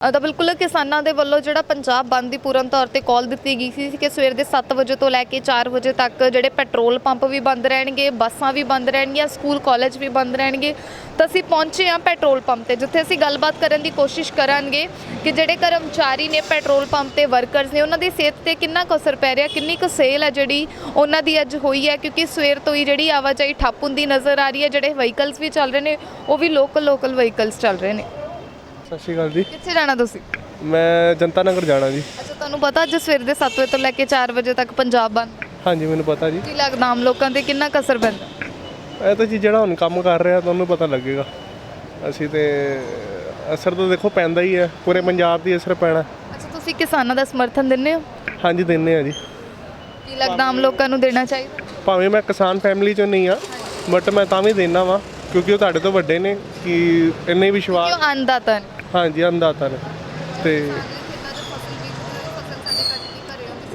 ਤਾਂ ਬਿਲਕੁਲ ਕਿਸਾਨਾਂ ਦੇ ਵੱਲੋਂ ਜਿਹੜਾ ਪੰਜਾਬ ਬੰਦ ਦੀ ਪੂਰਨ ਤੌਰ ਤੇ ਕਾਲ ਦਿੱਤੀ ਗਈ ਸੀ ਕਿ ਸਵੇਰ ਦੇ 7 ਵਜੇ ਤੋਂ ਲੈ ਕੇ 4 ਵਜੇ ਤੱਕ ਜਿਹੜੇ ਪੈਟਰੋਲ ਪੰਪ ਵੀ ਬੰਦ ਰਹਿਣਗੇ, ਬੱਸਾਂ ਵੀ ਬੰਦ ਰਹਿਣਗੀਆਂ, ਸਕੂਲ ਕਾਲਜ ਵੀ ਬੰਦ ਰਹਿਣਗੇ। ਤਾਂ ਅਸੀਂ ਪਹੁੰਚੇ ਹਾਂ ਪੈਟਰੋਲ ਪੰਪ ਤੇ, ਜਿੱਥੇ ਅਸੀਂ ਗੱਲਬਾਤ ਕਰਨ ਦੀ ਕੋਸ਼ਿਸ਼ ਕਰਾਂਗੇ ਕਿ ਜਿਹੜੇ ਕਰਮਚਾਰੀ ਨੇ ਪੈਟਰੋਲ ਪੰਪ ਤੇ ਵਰਕਰਸ ਨੇ, ਉਹਨਾਂ ਦੀ ਸਿਹਤ ਤੇ ਕਿੰਨਾ ਕੁ ਅਸਰ ਪੈ ਰਿਹਾ, ਕਿੰਨੀ ਕੁ ਸੇਲ ਹੈ ਜਿਹੜੀ ਉਹਨਾਂ ਦੀ ਅੱਜ ਹੋਈ ਹੈ, ਕਿਉਂਕਿ ਸਵੇਰ ਤੋਂ ਹੀ ਜਿਹੜੀ ਆਵਾਜਾਈ ਠੱਪ ਹੁੰਦੀ ਨਜ਼ਰ ਆ ਰਹੀ ਹੈ, ਜਿਹੜੇ ਵਹੀਕਲਸ ਵੀ ਚੱਲ ਰਹੇ ਨੇ, ਉਹ ਵੀ ਲੋਕਲ ਲੋਕਲ ਵਹੀਕਲਸ ਚੱਲ ਰਹੇ ਨੇ। ਸਤਿ ਸ਼੍ਰੀ ਅਕਾਲ ਜੀ। ਕਿੱਥੇ ਜਾਣਾ ਤੁਸੀਂ? ਮੈਂ ਜਨਤਾ ਨਗਰ ਜਾਣਾ ਜੀ। ਅੱਛਾ ਤੁਹਾਨੂੰ ਪਤਾ ਅੱਜ ਸਵੇਰ ਦੇ 7 ਵਜੇ ਤੋਂ ਲੈ ਕੇ 4 ਵਜੇ ਤੱਕ ਪੰਜਾਬ ਬੰਦ? ਹਾਂਜੀ ਮੈਨੂੰ ਪਤਾ ਜੀ। ਕੀ ਲੱਗਦਾ ਆਮ ਲੋਕਾਂ ਤੇ ਕਿੰਨਾ ਕੁ ਅਸਰ ਪੈਂਦਾ? ਇਹ ਤਾਂ ਜੀ ਜਿਹੜਾ ਹੁਣ ਕੰਮ ਕਰ ਰਿਹਾ ਤੁਹਾਨੂੰ ਪਤਾ ਲੱਗੇਗਾ। ਅਸੀਂ ਤੇ ਅਸਰ ਤਾਂ ਦੇਖੋ ਪੈਂਦਾ ਹੀ ਹੈ ਪੂਰੇ ਪੰਜਾਬ ਦੀ ਅਸਰ ਪੈਣਾ। ਅੱਛਾ ਤੁਸੀਂ ਕਿਸਾਨਾਂ ਦਾ ਸਮਰਥਨ ਦਿੰਦੇ ਹੋ? ਹਾਂਜੀ ਦਿੰਨੇ ਆ ਜੀ। ਕੀ ਲੱਗਦਾ ਆਮ ਲੋਕਾਂ ਨੂੰ ਦੇਣਾ ਚਾਹੀਦਾ? ਭਾਵੇਂ ਮੈਂ ਕਿਸਾਨ ਫੈਮਿਲੀ ਚੋਂ ਨਹੀਂ ਆ ਬਟ ਮੈਂ ਤਾਂ ਵੀ ਦੇਣਾ ਵਾਂ ਕਿਉਂਕਿ ਉਹ ਤੁਹਾਡੇ ਤੋਂ ਵੱਡੇ ਨੇ ਕਿ ਇੰਨੇ ਵਿਸ਼ਵਾਸ ਕਿਉਂ ਅੰਦਾਤਾ ਨੇ? ਹਾਂਜੀ ਅੰਦਾਤਾ ਨੇ। ਤੇ